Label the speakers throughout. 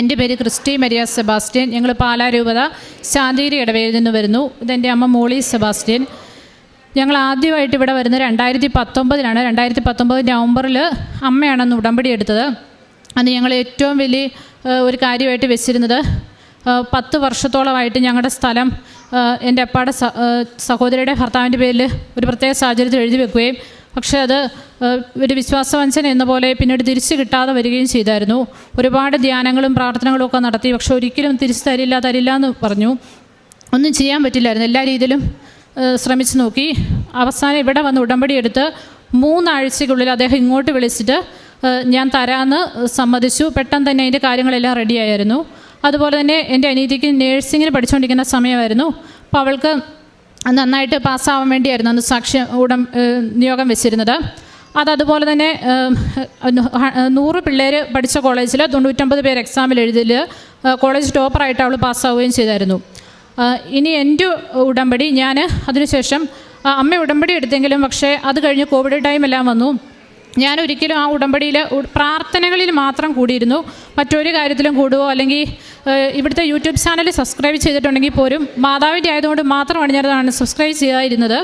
Speaker 1: എന്റെ പേര് Christy Maria Sebastian. ഞങ്ങൾ പാലാരൂപത ശാന്തിഗിരി ഇടവയിൽ നിന്ന് വരുന്നു. ഇതെന്റെ അമ്മ മോളി സെബാസ്റ്റ്യൻ. ഞങ്ങൾ ആദ്യമായിട്ട് ഇവിടെ വരുന്നത് രണ്ടായിരത്തി പത്തൊമ്പതിലാണ് രണ്ടായിരത്തി പത്തൊമ്പത് നവംബറിൽ അമ്മയാണെന്ന് ഉടമ്പടി എടുത്തത്. അന്ന് ഞങ്ങൾ ഏറ്റവും വലിയ ഒരു കാര്യമായിട്ട് വെച്ചിരുന്നത് പത്ത് വർഷത്തോളമായിട്ട് ഞങ്ങളുടെ സ്ഥലം എന്റെ അപ്പാടെ സഹോദരിയുടെ ഭർത്താവിന്റെ പേരിൽ ഒരു പ്രത്യേക സാഹചര്യത്തിൽ എഴുതി വെക്കുകയും പക്ഷേ അത് ഒരു വിശ്വാസവഞ്ചന എന്ന പോലെ പിന്നീട് തിരിച്ചു കിട്ടാതെ വരികയും ചെയ്തായിരുന്നു. ഒരുപാട് ധ്യാനങ്ങളും പ്രാർത്ഥനകളും ഒക്കെ നടത്തി പക്ഷെ ഒരിക്കലും തിരിച്ചു തരില്ല തരില്ല എന്ന് പറഞ്ഞു. ഒന്നും ചെയ്യാൻ പറ്റില്ലായിരുന്നു. എല്ലാ രീതിയിലും ശ്രമിച്ചു നോക്കി. അവസാനം ഇവിടെ വന്ന് ഉടമ്പടി എടുത്ത് മൂന്നാഴ്ചക്കുള്ളിൽ അദ്ദേഹം ഇങ്ങോട്ട് വിളിച്ചിട്ട് ഞാൻ തരാമെന്ന് സമ്മതിച്ചു. പെട്ടെന്ന് തന്നെ അതിന്റെ കാര്യങ്ങളെല്ലാം റെഡിയായിരുന്നു. അതുപോലെ തന്നെ എന്റെ അനീതിക്ക് നേഴ്സിങ്ങിന് പഠിച്ചുകൊണ്ടിരിക്കുന്ന സമയമായിരുന്നു. അപ്പോൾ അവൾക്ക് നന്നായിട്ട് പാസ്സാവാൻ വേണ്ടിയായിരുന്നു അന്ന് സാക്ഷ്യം ഉടം നിയോഗം വെച്ചിരുന്നത്. അത് അതുപോലെ തന്നെ നൂറ് പിള്ളേർ പഠിച്ച കോളേജിൽ തൊണ്ണൂറ്റമ്പത് പേര് എക്സാമിൽ എഴുതിൽ കോളേജ് ടോപ്പറായിട്ട് അവൾ പാസ്സാവുകയും ചെയ്തായിരുന്നു. ഇനി എന്റെ ഉടമ്പടി ഞാൻ അതിനുശേഷം അമ്മ ഉടമ്പടി എടുത്തെങ്കിലും പക്ഷേ അത് കഴിഞ്ഞ് കോവിഡ് ടൈം എല്ലാം വന്നു. ഞാൻ ഒരിക്കലും ആ ഉടമ്പടിയിൽ പ്രാർത്ഥനകളിൽ മാത്രം കൂടിയിരുന്നു. മറ്റൊരു കാര്യത്തിലും കൂടുവോ? അല്ലെങ്കിൽ ഇവിടുത്തെ യൂട്യൂബ് ചാനൽ സബ്സ്ക്രൈബ് ചെയ്തിട്ടുണ്ടെങ്കിൽ പോലും മാതാവിന്റെ ആയതുകൊണ്ട് മാത്രമാണ് ഞാനതാണ് സബ്സ്ക്രൈബ് ചെയ്യാതിരുന്നത്.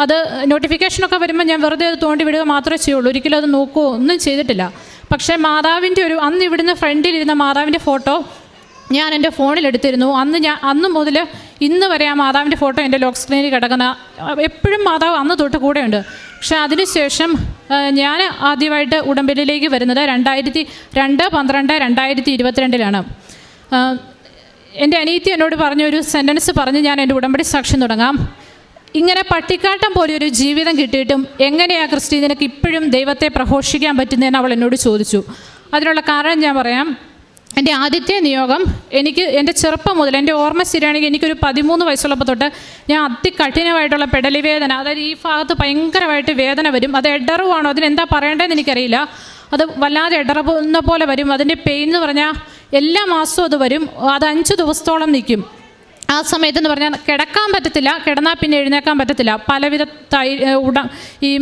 Speaker 1: അത് നോട്ടിഫിക്കേഷനൊക്കെ വരുമ്പോൾ ഞാൻ വെറുതെ അത് തോണ്ടി വിടുക മാത്രമേ ചെയ്യുള്ളൂ. ഒരിക്കലും അത് നോക്കുകയോ ഒന്നും ചെയ്തിട്ടില്ല. പക്ഷേ മാതാവിന്റെ ഒരു അന്ന് ഇവിടുന്ന് ഫ്രണ്ടിലിരുന്ന മാതാവിന്റെ ഫോട്ടോ ഞാൻ എന്റെ ഫോണിൽ എടുത്തിരുന്നു. അന്ന് ഞാൻ അന്ന് മുതൽ ഇന്ന് വരെ ആ മാതാവിന്റെ ഫോട്ടോ എന്റെ ലോക്ക് സ്ക്രീനിൽ കിടക്കുന്ന എപ്പോഴും മാതാവ് അന്ന് തൊട്ട് കൂടെയുണ്ട്. പക്ഷേ അതിനുശേഷം ഞാൻ ആദ്യമായിട്ട് ഉടമ്പടിയിലേക്ക് വരുന്നത് രണ്ടായിരത്തി രണ്ട് പന്ത്രണ്ട് രണ്ടായിരത്തി ഇരുപത്തിരണ്ടിലാണ്. എന്റെ അനീത്തി എന്നോട് പറഞ്ഞ ഒരു സെന്റൻസ് പറഞ്ഞ് ഞാൻ എന്റെ ഉടമ്പടി സാക്ഷ്യം തുടങ്ങാം. ഇങ്ങനെ പട്ടിക്കാട്ടം പോലെ ഒരു ജീവിതം കിട്ടിയിട്ടും എങ്ങനെയാണ് ക്രിസ്റ്റി ഇപ്പോഴും ദൈവത്തെ പ്രഘോഷിക്കാൻ പറ്റുന്നതെന്ന് അവൾ എന്നോട് ചോദിച്ചു. അതിനുള്ള കാരണം ഞാൻ പറയാം. എന്റെ ആദ്യത്തെ നിയോഗം എനിക്ക് എന്റെ ചെറുപ്പം മുതൽ എന്റെ ഓർമ്മ ശരിയാണെങ്കിൽ എനിക്കൊരു പതിമൂന്ന് വയസ്സുള്ളപ്പോൾ തൊട്ട് ഞാൻ അതികഠിനമായിട്ടുള്ള പെടലി വേദന അതായത് ഈ ഭാഗത്ത് ഭയങ്കരമായിട്ട് വേദന വരും. അത് എഡറുവാണോ അതിനെന്താ പറയേണ്ടതെന്ന് എനിക്കറിയില്ല. അത് വല്ലാതെ എഡറുന്ന പോലെ വരും. അതിന്റെ പെയിൻ എന്ന് പറഞ്ഞാൽ എല്ലാ മാസവും അത് വരും. അത് അഞ്ച് ദിവസത്തോളം നിൽക്കും. ആ സമയത്ത് എന്ന് പറഞ്ഞാൽ കിടക്കാൻ പറ്റത്തില്ല. കിടന്നാൽ പിന്നെ എഴുന്നേക്കാൻ പറ്റത്തില്ല. പലവിധ തൈ ഉട ഈ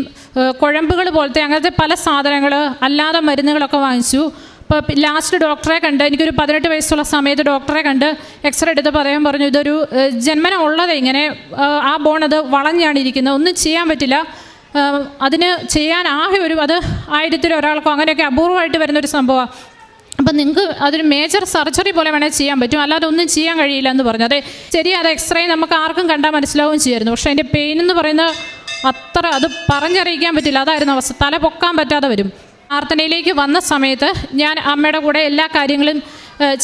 Speaker 1: കുഴമ്പുകൾ പോലത്തെ അങ്ങനത്തെ പല സാധനങ്ങൾ അല്ലാതെ മരുന്നുകളൊക്കെ വാങ്ങിച്ചു. ഇപ്പോൾ ലാസ്റ്റ് ഡോക്ടറെ കണ്ട് എനിക്കൊരു പതിനെട്ട് വയസ്സുള്ള സമയത്ത് ഡോക്ടറെ കണ്ട് എക്സ്റേ എടുത്ത് പറയാൻ പറഞ്ഞു ഇതൊരു ജന്മനം ഉള്ളത് ഇങ്ങനെ ആ ബോൺ അത് വളഞ്ഞാണ് ഇരിക്കുന്നത്. ഒന്നും ചെയ്യാൻ പറ്റില്ല. അതിന് ചെയ്യാൻ ആകെ ഒരു അത് ആയിരത്തിൽ ഒരാൾക്കോ അങ്ങനെയൊക്കെ അപൂർവമായിട്ട് വരുന്നൊരു സംഭവമാണ് അപ്പം നിങ്ങൾക്ക് അതൊരു മേജർ സർജറി പോലെ വേണേൽ ചെയ്യാൻ പറ്റും. അല്ലാതെ ഒന്നും ചെയ്യാൻ കഴിയില്ല എന്ന് പറഞ്ഞു. അതെ ശരി അത് എക്സ്റേ നമുക്ക് ആർക്കും കണ്ടാൽ മനസ്സിലാവുകയും ചെയ്യായിരുന്നു. പക്ഷേ അതിന്റെ പെയിൻ എന്ന് പറയുന്നത് അത്ര അത് പറഞ്ഞറിയിക്കാൻ പറ്റില്ല. അതായിരുന്നു അവസ്ഥ. തല പൊക്കാൻ പറ്റാതെ വരും. പ്രാർത്ഥനയിലേക്ക് വന്ന സമയത്ത് ഞാൻ അമ്മയുടെ കൂടെ എല്ലാ കാര്യങ്ങളും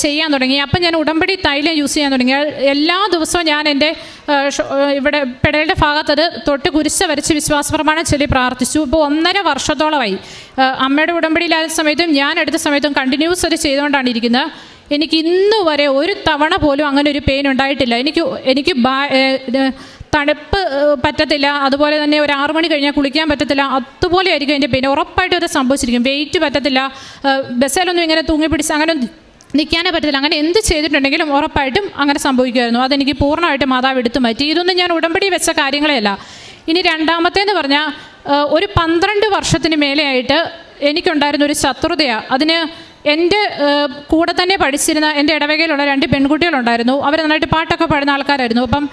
Speaker 1: ചെയ്യാൻ തുടങ്ങി. അപ്പം ഞാൻ ഉടമ്പടി തൈലം യൂസ് ചെയ്യാൻ തുടങ്ങി. എല്ലാ ദിവസവും ഞാൻ എന്റെ ഇവിടെ പെടലിന്റെ ഭാഗത്തത് തൊട്ട് കുരിശ വരച്ച് വിശ്വാസപ്രമാണം ചൊല്ലി പ്രാർത്ഥിച്ചു. ഇപ്പോൾ ഒന്നര വർഷത്തോളമായി അമ്മയുടെ ഉടമ്പടിയിലായ സമയത്തും ഞാൻ എടുത്ത സമയത്തും കണ്ടിന്യൂസ് അത് ചെയ്തുകൊണ്ടാണ് ഇരിക്കുന്നത്. എനിക്ക് ഇന്ന് വരെ ഒരു തവണ പോലും അങ്ങനെ ഒരു പെയിൻ ഉണ്ടായിട്ടില്ല. എനിക്ക് എനിക്ക് തണുപ്പ് പറ്റത്തില്ല. അതുപോലെ തന്നെ ഒരു ആറു മണി കഴിഞ്ഞാൽ കുളിക്കാൻ പറ്റത്തില്ല. അതുപോലെ ആയിരിക്കും അതിന്റെ പെയിൻ ഉറപ്പായിട്ടും അത് സംഭവിച്ചിരിക്കും. വെയിറ്റ് പറ്റത്തില്ല. ബസ്സിലൊന്നും ഇങ്ങനെ തൂങ്ങി പിടിച്ച് അങ്ങനെ നിൽക്കാനേ പറ്റത്തില്ല. അങ്ങനെ എന്ത് ചെയ്തിട്ടുണ്ടെങ്കിലും ഉറപ്പായിട്ടും അങ്ങനെ സംഭവിക്കുമായിരുന്നു. അതെനിക്ക് പൂർണമായിട്ട് മാതാവ് എടുത്തു മാറ്റി. ഇതൊന്നും ഞാൻ ഉടമ്പടി വെച്ച കാര്യങ്ങളെയല്ല. ഇനി രണ്ടാമത്തേന്ന് പറഞ്ഞാൽ ഒരു പന്ത്രണ്ട് വർഷത്തിന് മേലെയായിട്ട് എനിക്കുണ്ടായിരുന്ന ഒരു ശത്രുതയാണ് അതിന് എന്റെ കൂടെ തന്നെ പഠിച്ചിരുന്ന എന്റെ ഇടവകയിലുള്ള രണ്ട് പെൺകുട്ടികളുണ്ടായിരുന്നു. അവർ നന്നായിട്ട് പാട്ടൊക്കെ പാടുന്ന ആൾക്കാരായിരുന്നു. അപ്പം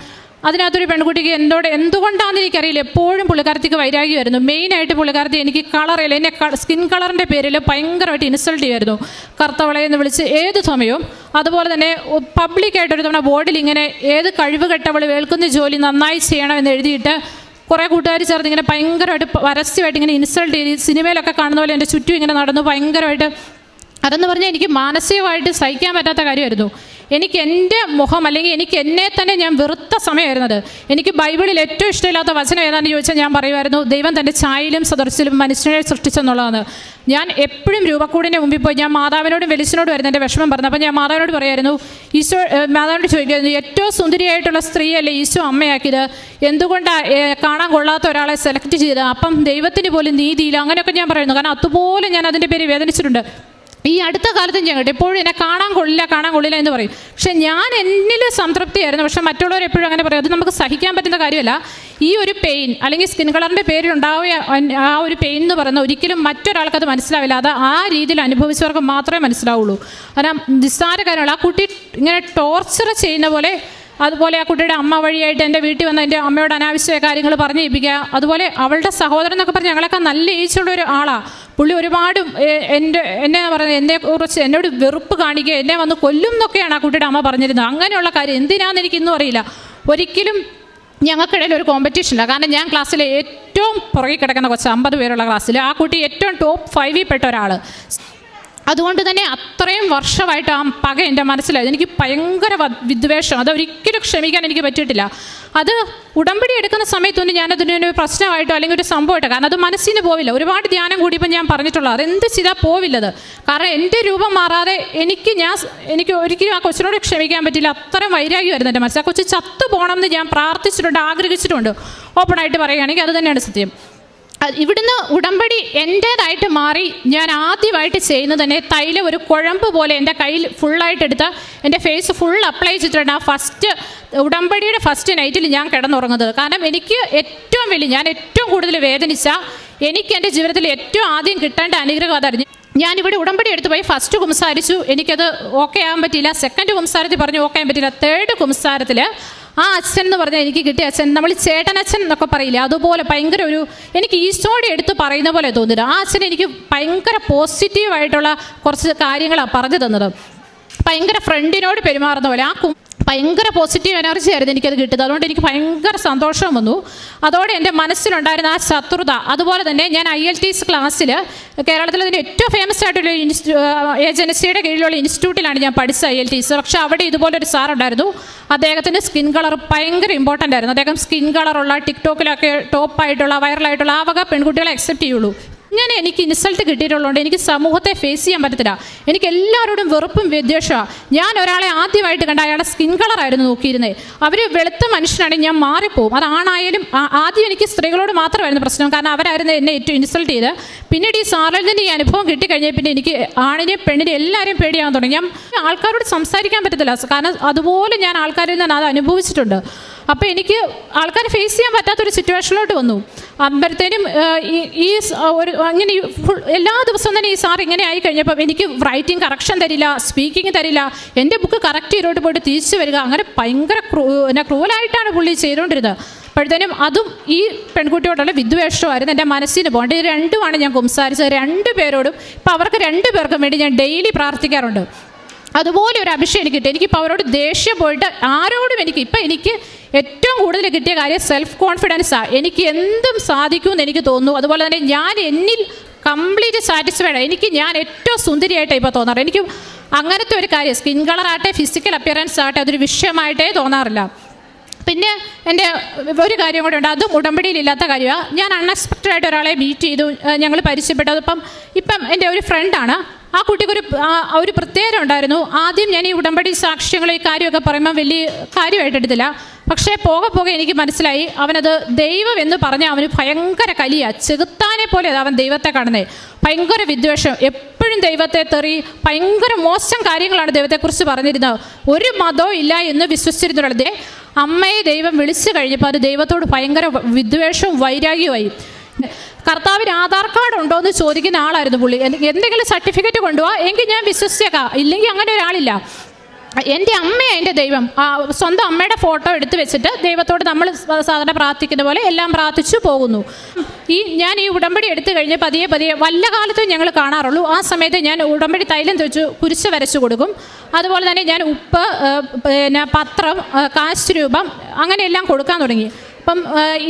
Speaker 1: അതിനകത്തൊരു പെൺകുട്ടിക്ക് എന്തോട് എന്തുകൊണ്ടാണെന്ന് എനിക്കറിയില്ല. എപ്പോഴും പുള്ളിക്കാരത്തിക്ക് വൈരാഗ്യമായിരുന്നു മെയിനായിട്ട് പുള്ളിക്കാരത്തി എനിക്ക് കളറില്ല എന്നെ സ്കിൻ കളറിന്റെ പേരിൽ ഭയങ്കരമായിട്ട് ഇൻസൾട്ട് ചെയ്യുമായിരുന്നു. കറുത്തവളെ എന്ന് വിളിച്ച് ഏത് സമയവും. അതുപോലെ തന്നെ പബ്ലിക്കായിട്ട് ഒരു തവണ ബോർഡിൽ ഇങ്ങനെ ഏത് കഴിവ് കെട്ടവൾ വേൾക്കുന്ന ജോലി നന്നായി ചെയ്യണമെന്ന് എഴുതിയിട്ട് കുറേ കൂട്ടുകാർ ചേർന്ന് ഇങ്ങനെ ഭയങ്കരമായിട്ട് പരസ്യമായിട്ട് ഇങ്ങനെ ഇൻസൾട്ട് ചെയ്ത് സിനിമയിലൊക്കെ കാണുന്ന പോലെ എന്റെ ചുറ്റും ഇങ്ങനെ നടന്നു. ഭയങ്കരമായിട്ട് അതെന്ന് പറഞ്ഞാൽ എനിക്ക് മാനസികമായിട്ട് സഹിക്കാൻ പറ്റാത്ത കാര്യമായിരുന്നു. എനിക്ക് എന്റെ മുഖം അല്ലെങ്കിൽ എനിക്ക് എന്നെ തന്നെ ഞാൻ വെറുത്ത സമയമായിരുന്നത്. എനിക്ക് ബൈബിളിൽ ഏറ്റവും ഇഷ്ടമില്ലാത്ത വചനം ഏതാണെന്ന് ചോദിച്ചാൽ ഞാൻ പറയുമായിരുന്നു ദൈവം തന്റെ ചായയിലും സദർശിലും മനുഷ്യനെ സൃഷ്ടിച്ചെന്നുള്ളതാണ് ഞാൻ എപ്പോഴും രൂപക്കൂടിന്റെ മുമ്പിൽ പോയി ഞാൻ മാതാവിനോടും വെലിസിനോടും വരുന്ന എന്റെ വിഷമം പറഞ്ഞു അപ്പോൾ ഞാൻ മാതാവിനോട് പറയായിരുന്നു ഈശോ മാതാവിനോട് ചോദിക്കുമായിരുന്നു ഏറ്റവും സുന്ദരിയായിട്ടുള്ള സ്ത്രീയല്ലേ ഈശോ അമ്മയാക്കിയത്? എന്തുകൊണ്ടാണ് കാണാൻ കൊള്ളാത്ത ഒരാളെ സെലക്ട് ചെയ്തത്? അപ്പം ദൈവത്തിന് പോലും നീതിയില്ല. അങ്ങനെയൊക്കെ ഞാൻ പറയുന്നു. കാരണം അതുപോലെ ഞാൻ അതിന്റെ പേര് വേദനിച്ചിട്ടുണ്ട്. ഈ അടുത്ത കാലത്തും ഞാൻ കേട്ടോ. എപ്പോഴും എന്നെ കാണാൻ കൊള്ളില്ല കാണാൻ കൊള്ളില്ല എന്ന് പറയും. പക്ഷെ ഞാൻ എന്നിൽ സംതൃപ്തിയായിരുന്നു. പക്ഷെ മറ്റുള്ളവർ എപ്പോഴും അങ്ങനെ പറയും. അത് നമുക്ക് സഹിക്കാൻ പറ്റുന്ന കാര്യമല്ല. ഈ ഒരു പെയിൻ അല്ലെങ്കിൽ സ്കിൻ കളറിന്റെ പേരിലുണ്ടാവുക ആ ഒരു പെയിൻ എന്ന് പറയുന്നത് ഒരിക്കലും മറ്റൊരാൾക്കത് മനസ്സിലാവില്ല. അത് ആ രീതിയിൽ അനുഭവിച്ചവർക്ക് മാത്രമേ മനസ്സിലാവുള്ളൂ. കാരണം നിസ്സാര കാര്യങ്ങൾ ആ കുട്ടി ഇങ്ങനെ ടോർച്ചർ ചെയ്യുന്ന പോലെ അതുപോലെ ആ കുട്ടിയുടെ അമ്മ വഴിയായിട്ട് എന്റെ വീട്ടിൽ വന്ന് എന്റെ അമ്മയോട് അനാവശ്യ കാര്യങ്ങൾ പറഞ്ഞു ഏൽപ്പിക്കുക. അതുപോലെ അവളുടെ സഹോദരൻ എന്നൊക്കെ പറഞ്ഞ് ഞങ്ങളൊക്കെ നല്ല ഏജുള്ള ഒരു ആളാണ് പുള്ളി ഒരുപാട് എന്റെ എന്നെ പറഞ്ഞത് എന്നെ കുറിച്ച് എന്നോട് വെറുപ്പ് കാണിക്കുക എന്നെ വന്ന് കൊല്ലും എന്നൊക്കെയാണ് ആ കുട്ടിയുടെ അമ്മ പറഞ്ഞിരുന്നത്. അങ്ങനെയുള്ള കാര്യം എന്തിനാണെന്ന് എനിക്ക് ഇന്നും അറിയില്ല. ഒരിക്കലും ഞങ്ങൾക്കിടയിൽ ഒരു കോമ്പറ്റീഷൻ ഇല്ല. കാരണം ഞാൻ ക്ലാസ്സിലെ ഏറ്റവും പുറകിൽ കിടക്കുന്ന കുറച്ച് അമ്പത് പേരുള്ള ക്ലാസ്സിൽ ആ കുട്ടി ഏറ്റവും ടോപ്പ് ഫൈവിൽ പെട്ട ഒരാൾ അതുകൊണ്ട് തന്നെ അത്രയും വർഷമായിട്ട് ആ പക എന്റെ മനസ്സിലായത് എനിക്ക് ഭയങ്കര വിദ്വേഷം. അതൊരിക്കലും ക്ഷമിക്കാൻ എനിക്ക് പറ്റിയിട്ടില്ല. അത് ഉടമ്പടി എടുക്കുന്ന സമയത്തൊന്നും ഞാനതിനൊരു പ്രശ്നമായിട്ടോ അല്ലെങ്കിൽ ഒരു സംഭവമായിട്ടോ കാരണം അത് മനസ്സിന് പോവില്ല. ഒരുപാട് ധ്യാനം കൂടിയപ്പോൾ ഞാൻ പറഞ്ഞിട്ടുള്ളത് അതെന്ത് ചെയ്താൽ പോവില്ലത്? കാരണം എന്റെ രൂപം മാറാതെ എനിക്ക് ഞാൻ എനിക്ക് ഒരിക്കലും ആ കൊച്ചിനോട് ക്ഷമിക്കാൻ പറ്റില്ല അത്രയും വൈരാഗ്യമായിരുന്നു എന്റെ മനസ്സിൽ. ആ കൊച്ചു ചത്തു പോകണം എന്ന് ഞാൻ പ്രാർത്ഥിച്ചിട്ടുണ്ട് ആഗ്രഹിച്ചിട്ടുണ്ട്. ഓപ്പണായിട്ട് പറയുകയാണെങ്കിൽ അത് തന്നെയാണ് സത്യം. ഇവിടുന്ന് ഉടമ്പടി എന്റേതായിട്ട് മാറി ഞാൻ ആദ്യമായിട്ട് ചെയ്യുന്നത് തന്നെ തൈലം ഒരു കുഴമ്പ് പോലെ എന്റെ കയ്യിൽ ഫുള്ളായിട്ട് എടുത്ത് എന്റെ ഫേസ് ഫുൾ അപ്ലൈ ചെയ്തിട്ടുണ്ട് ആ ഫസ്റ്റ് ഉടമ്പടിയുടെ ഫസ്റ്റ് നൈറ്റിൽ ഞാൻ കിടന്നുറങ്ങുന്നത്. കാരണം എനിക്ക് ഏറ്റവും വലിയ ഞാൻ ഏറ്റവും കൂടുതൽ വേദനിച്ച എനിക്ക് എന്റെ ജീവിതത്തിൽ ഏറ്റവും ആദ്യം കിട്ടേണ്ട അനുഗ്രഹം അതറിഞ്ഞു ഞാനിവിടെ ഉടമ്പടി എടുത്തു പോയി ഫസ്റ്റ് കുംസാരിച്ചു. എനിക്കത് ഓക്കെ ആകാൻ പറ്റിയില്ല. സെക്കൻഡ് കുംസാരത്തിൽ പറഞ്ഞു ഓക്കെ ആകാൻ പറ്റിയില്ല. തേർഡ് കുംസാരത്തിൽ ആ അച്ഛൻ എന്ന് പറഞ്ഞാൽ എനിക്ക് കിട്ടിയ അച്ഛൻ. നമ്മൾ ചേട്ടനച്ഛൻ എന്നൊക്കെ പറയില്ലേ? അതുപോലെ ഭയങ്കര ഒരു എനിക്ക് ഈശോടെ എടുത്ത് പറയുന്ന പോലെ തോന്നിയത് ആ അച്ഛൻ എനിക്ക് ഭയങ്കര പോസിറ്റീവായിട്ടുള്ള കുറച്ച് കാര്യങ്ങളാണ് പറഞ്ഞു തന്നത്. ഭയങ്കര ഫ്രണ്ടിനോട് പെരുമാറുന്ന പോലെ. ആ ഭയങ്കര പോസിറ്റീവ് എനർജി ആയിരുന്നു എനിക്കത് കിട്ടിയത്. അതുകൊണ്ട് എനിക്ക് ഭയങ്കര സന്തോഷം വന്നു. അതോടെ എന്റെ മനസ്സിലുണ്ടായിരുന്ന ആ ശത്രുത അതുപോലെ തന്നെ ഞാൻ ഐ എൽ ടി എസ് ക്ലാസ്സിൽ കേരളത്തിലെ തന്നെ ഏറ്റവും ഫേമസ് ആയിട്ടുള്ള ഇൻസ്റ്റി ഏജൻസിയുടെ കീഴിലുള്ള ഇൻസ്റ്റിറ്റ്യൂട്ടിലാണ് ഞാൻ പഠിച്ചത് ഐ എൽ ടി എസ് പക്ഷേ അവിടെ ഇതുപോലൊരു സാർ ഉണ്ടായിരുന്നു. അദ്ദേഹത്തിന്റെ സ്കിൻ കളർ ഭയങ്കര ഇമ്പോർട്ടന്റ് ആയിരുന്നു. അദ്ദേഹം സ്കിൻ കളറുള്ള ടിക്ടോക്കിലൊക്കെ ടോപ്പായിട്ടുള്ള വൈറലായിട്ടുള്ള ആ വക പെൺകുട്ടികളെ അക്സെപ്റ്റ് ചെയ്യുള്ളൂ. ഇങ്ങനെ എനിക്ക് ഇൻസൾട്ട് കിട്ടിയിട്ടുള്ളതുകൊണ്ട് എനിക്ക് സമൂഹത്തെ ഫേസ് ചെയ്യാൻ പറ്റത്തില്ല. എനിക്ക് എല്ലാവരോടും വെറുപ്പും വിദ്വേഷമാണ് ഞാൻ ഒരാളെ ആദ്യമായിട്ട് കണ്ട അയാളുടെ സ്കിൻ കളറായിരുന്നു നോക്കിയിരുന്നത് അവർ വെളുത്ത മനുഷ്യനാണെങ്കിൽ ഞാൻ മാറിപ്പോവും. അതാണായാലും ആദ്യം എനിക്ക് സ്ത്രീകളോട് മാത്രമായിരുന്നു പ്രശ്നം. കാരണം അവരായിരുന്നു എന്നെ ഏറ്റവും ഇൻസൾട്ട് ചെയ്ത് പിന്നീട് ഈ സാറിൽ ഈ അനുഭവം കിട്ടിക്കഴിഞ്ഞാൽ പിന്നെ എനിക്ക് ആണിനെയും പെണ്ണിനെയും എല്ലാവരെയും പേടിയാകാൻ തുടങ്ങി. ഞാൻ ആൾക്കാരോട് സംസാരിക്കാൻ പറ്റത്തില്ല. കാരണം അതുപോലെ ഞാൻ ആൾക്കാരിൽ നിന്ന് അത് അനുഭവിച്ചിട്ടുണ്ട്. അപ്പോൾ എനിക്ക് ആൾക്കാരെ ഫേസ് ചെയ്യാൻ പറ്റാത്തൊരു സിറ്റുവേഷനിലോട്ട് വന്നു. അമ്പലത്തേനും ഈ ഒരു അങ്ങനെ ഫുൾ എല്ലാ ദിവസവും തന്നെ ഈ സാർ ഇങ്ങനെ ആയി കഴിഞ്ഞപ്പം എനിക്ക് റൈറ്റിംഗ് കറക്ഷൻ തരില്ല സ്പീക്കിംഗ് തരില്ല എന്റെ ബുക്ക് കറക്റ്റ് ചെയ്തോട്ട് പോയിട്ട് തിരിച്ചു വരിക അങ്ങനെ ഭയങ്കര ക്രൂ പിന്നെ ക്രൂവലായിട്ടാണ് പുള്ളി ചെയ്തുകൊണ്ടിരുന്നത് അപ്പോഴത്തേനും അതും ഈ പെൺകുട്ടിയോടുള്ള വിദ്വേഷമായിരുന്നു എന്റെ മനസ്സിന് പോകേണ്ടത്. ഇത് രണ്ടുമാണ് ഞാൻ സംസാരിച്ചത് രണ്ട് പേരോടും ഇപ്പം അവർക്ക് രണ്ട് പേർക്കും വേണ്ടി ഞാൻ ഡെയിലി പ്രാർത്ഥിക്കാറുണ്ട്. അതുപോലെ ഒരു അഭിഷേകം എനിക്ക് കിട്ടി. അവരോട് ദേഷ്യം പോയിട്ട് ആരോടും എനിക്ക് ഇപ്പം എനിക്ക് ഏറ്റവും കൂടുതൽ കിട്ടിയ കാര്യം സെൽഫ് കോൺഫിഡൻസ് കോൺഫിഡൻസാണ് എനിക്ക് എന്തും സാധിക്കുമെന്ന് എനിക്ക് തോന്നുന്നു. അതുപോലെ തന്നെ ഞാൻ എന്നിൽ കംപ്ലീറ്റ് സാറ്റിസ്ഫൈഡ് എനിക്ക് ഞാൻ ഏറ്റവും സുന്ദരിയായിട്ടാണ് ഇപ്പോൾ തോന്നാറ്. എനിക്ക് അങ്ങനത്തെ ഒരു കാര്യം സ്കിൻ കളർ ആകട്ടെ ഫിസിക്കൽ അപ്പിയറൻസ് ആകട്ടെ അതൊരു വിഷയമായിട്ടേ തോന്നാറില്ല. പിന്നെ എന്റെ ഒരു കാര്യം കൂടെ ഉണ്ട്. അതും ഉടമ്പടിയിലില്ലാത്ത കാര്യമാണ് ഞാൻ അൺഎക്സ്പെക്റ്റഡ് ആയിട്ട് ഒരാളെ മീറ്റ് ചെയ്തു. ഞങ്ങൾ പരിചയപ്പെട്ടു. അതിപ്പം ഇപ്പം എന്റെ ഒരു ഫ്രണ്ടാണ് ആ കുട്ടിക്കൊരു ആ- ഒരു പ്രത്യേകത ഉണ്ടായിരുന്നു. ആദ്യം ഞാൻ ഈ ഉടമ്പടി സാക്ഷ്യങ്ങൾ ഈ കാര്യമൊക്കെ പറയുമ്പോൾ വലിയ കാര്യമായിട്ട് എടുത്തില്ല. പക്ഷേ പോകെ പോകെ എനിക്ക് മനസ്സിലായി. അവനത് ദൈവം എന്ന് പറഞ്ഞാൽ അവന് ഭയങ്കര കലിയ. ചെകുത്താനെ പോലെ അവൻ ദൈവത്തെ കാണുന്നത് ഭയങ്കര വിദ്വേഷം. എപ്പോഴും ദൈവത്തെ തെറി ഭയങ്കര മോശം കാര്യങ്ങളാണ് ദൈവത്തെക്കുറിച്ച് പറഞ്ഞിരുന്നത്. ഒരു മതവും ഇല്ല എന്ന് വിശ്വസിച്ചിരുന്നുള്ളത് അമ്മയെ ദൈവം വിളിച്ചു കഴിഞ്ഞപ്പോൾ അത് ദൈവത്തോട് ഭയങ്കര വിദ്വേഷവും വൈരാഗ്യവുമായി. കർത്താവിന് ആധാർ കാർഡ് ഉണ്ടോ എന്ന് ചോദിക്കുന്ന ആളായിരുന്നു പുള്ളി. എന്തെങ്കിലും സർട്ടിഫിക്കറ്റ് കൊണ്ടുപോവാ എങ്കിൽ ഞാൻ വിശ്വസിച്ചേക്കാം. ഇല്ലെങ്കിൽ അങ്ങനെ ഒരാളില്ല. എന്റെ അമ്മയാണ് എന്റെ ദൈവം. സ്വന്തം അമ്മയുടെ ഫോട്ടോ എടുത്തു വെച്ചിട്ട് ദൈവത്തോട് നമ്മൾ സാധാരണ പ്രാർത്ഥിക്കുന്ന പോലെ എല്ലാം പ്രാർത്ഥിച്ചു പോകുന്നു. ഈ ഞാൻ ഈ ഉടമ്പടി എടുത്തു കഴിഞ്ഞ് പതിയെ പതിയെ വല്ല കാലത്തും ഞങ്ങൾ കാണാറുള്ളൂ. ആ സമയത്ത് ഞാൻ ഉടമ്പടി തൈലം തെച്ചു കുരിശ് വരച്ചു കൊടുക്കും. അതുപോലെ തന്നെ ഞാൻ ഉപ്പ് പിന്നെ പത്രം കാശ് രൂപം അങ്ങനെയെല്ലാം കൊടുക്കാൻ തുടങ്ങി. അപ്പം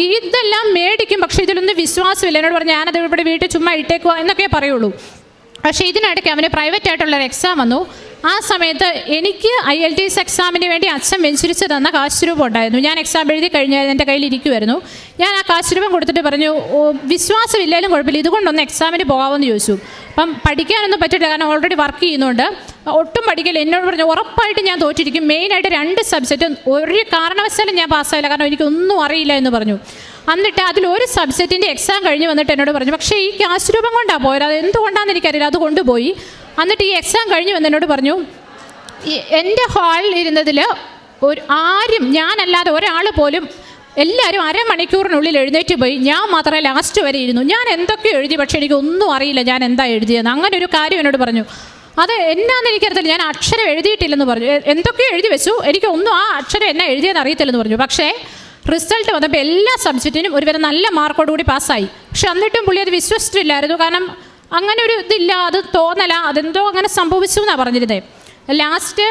Speaker 1: ഇതെല്ലാം മേടിക്കും പക്ഷേ ഇതിലൊന്നും വിശ്വാസമില്ല. എന്നോട് പറഞ്ഞു ഞാനത് ഇവിടെ വീട്ടിൽ ചുമ്മാ ഇട്ടേക്കുക എന്നൊക്കെ പറയുള്ളൂ. പക്ഷേ ഇതിനിടയ്ക്ക് അവന് പ്രൈവറ്റ് ആയിട്ടുള്ളൊരു എക്സാം വന്നു. ആ സമയത്ത് എനിക്ക് ഐ എൽ ടി എസ് എക്സാമിന് വേണ്ടി അച്ഛൻ വെഞ്ചരിച്ച് തന്ന കാശ് രൂപം ഉണ്ടായിരുന്നു. ഞാൻ എക്സാം എഴുതി കഴിഞ്ഞാൽ എന്റെ കയ്യിൽ ഇരിക്കുമായിരുന്നു ഞാൻ ആ കാശ് രൂപം കൊടുത്തിട്ട് പറഞ്ഞു "ഓ, വിശ്വാസമില്ലെങ്കിലും കുഴപ്പമില്ല ഇതുകൊണ്ടൊന്ന് എക്സാമിന് പോകാമെന്ന് ചോദിച്ചു. അപ്പം പഠിക്കാനൊന്നും പറ്റില്ല കാരണം ഓൾറെഡി വർക്ക് ചെയ്യുന്നുണ്ട്. ഒട്ടും പഠിക്കില്ല എന്നോട് പറഞ്ഞു ഉറപ്പായിട്ട് ഞാൻ തോറ്റിരിക്കും. മെയിനായിട്ട് രണ്ട് സബ്ജക്റ്റ് ഒരു കാരണവശാലും ഞാൻ പാസ്സായില്ല കാരണം എനിക്കൊന്നും അറിയില്ല എന്ന് പറഞ്ഞു. എന്നിട്ട് അതിൽ ഒരു സബ്ജക്റ്റിന്റെ എക്സാം കഴിഞ്ഞ് വന്നിട്ട് എന്നോട് പറഞ്ഞു പക്ഷേ ഈ ക്യാഷ് രൂപം കൊണ്ടാണ് പോയത്? അത് എന്തുകൊണ്ടാണെന്ന് എനിക്കറിയില്ല. അത് കൊണ്ടുപോയി. എന്നിട്ട് ഈ എക്സാം കഴിഞ്ഞു എന്നോട് പറഞ്ഞു എന്റെ ഹാളിൽ ഇരുന്നതിൽ ഒരു ആരും ഞാനല്ലാതെ ഒരാൾ പോലും എല്ലാവരും അരമണിക്കൂറിനുള്ളിൽ എഴുന്നേറ്റ് പോയി. ഞാൻ മാത്രമേ ലാസ്റ്റ് വരെ ഇരുന്നു. ഞാൻ എന്തൊക്കെ എഴുതി പക്ഷേ എനിക്ക് ഒന്നും അറിയില്ല ഞാൻ എന്താ എഴുതിയെന്ന്. അങ്ങനെ ഒരു കാര്യം എന്നോട് പറഞ്ഞു. അത് എന്നാന്ന് എനിക്കറിയത്തില്ല ഞാൻ അക്ഷരം എഴുതിയിട്ടില്ലെന്ന് പറഞ്ഞു. എന്തൊക്കെ എഴുതി വെച്ചു. എനിക്ക് ഒന്നും ആ അക്ഷരം എന്നാ എഴുതിയെന്ന് അറിയത്തില്ലെന്ന് പറഞ്ഞു. പക്ഷേ റിസൾട്ട് വന്നപ്പോൾ എല്ലാ സബ്ജക്റ്റിനും ഒരുവിധം നല്ല മാർക്കോടുകൂടി പാസ്സായി പക്ഷെ എന്നിട്ടും പുള്ളി അത് വിശ്വസിച്ചിട്ടില്ലായിരുന്നു കാരണം അങ്ങനെ ഒരു ഇതില്ല അത് തോന്നല അതെന്തോ അങ്ങനെ സംഭവിച്ചു എന്നാണ് പറഞ്ഞിരുന്നത് ലാസ്റ്റ്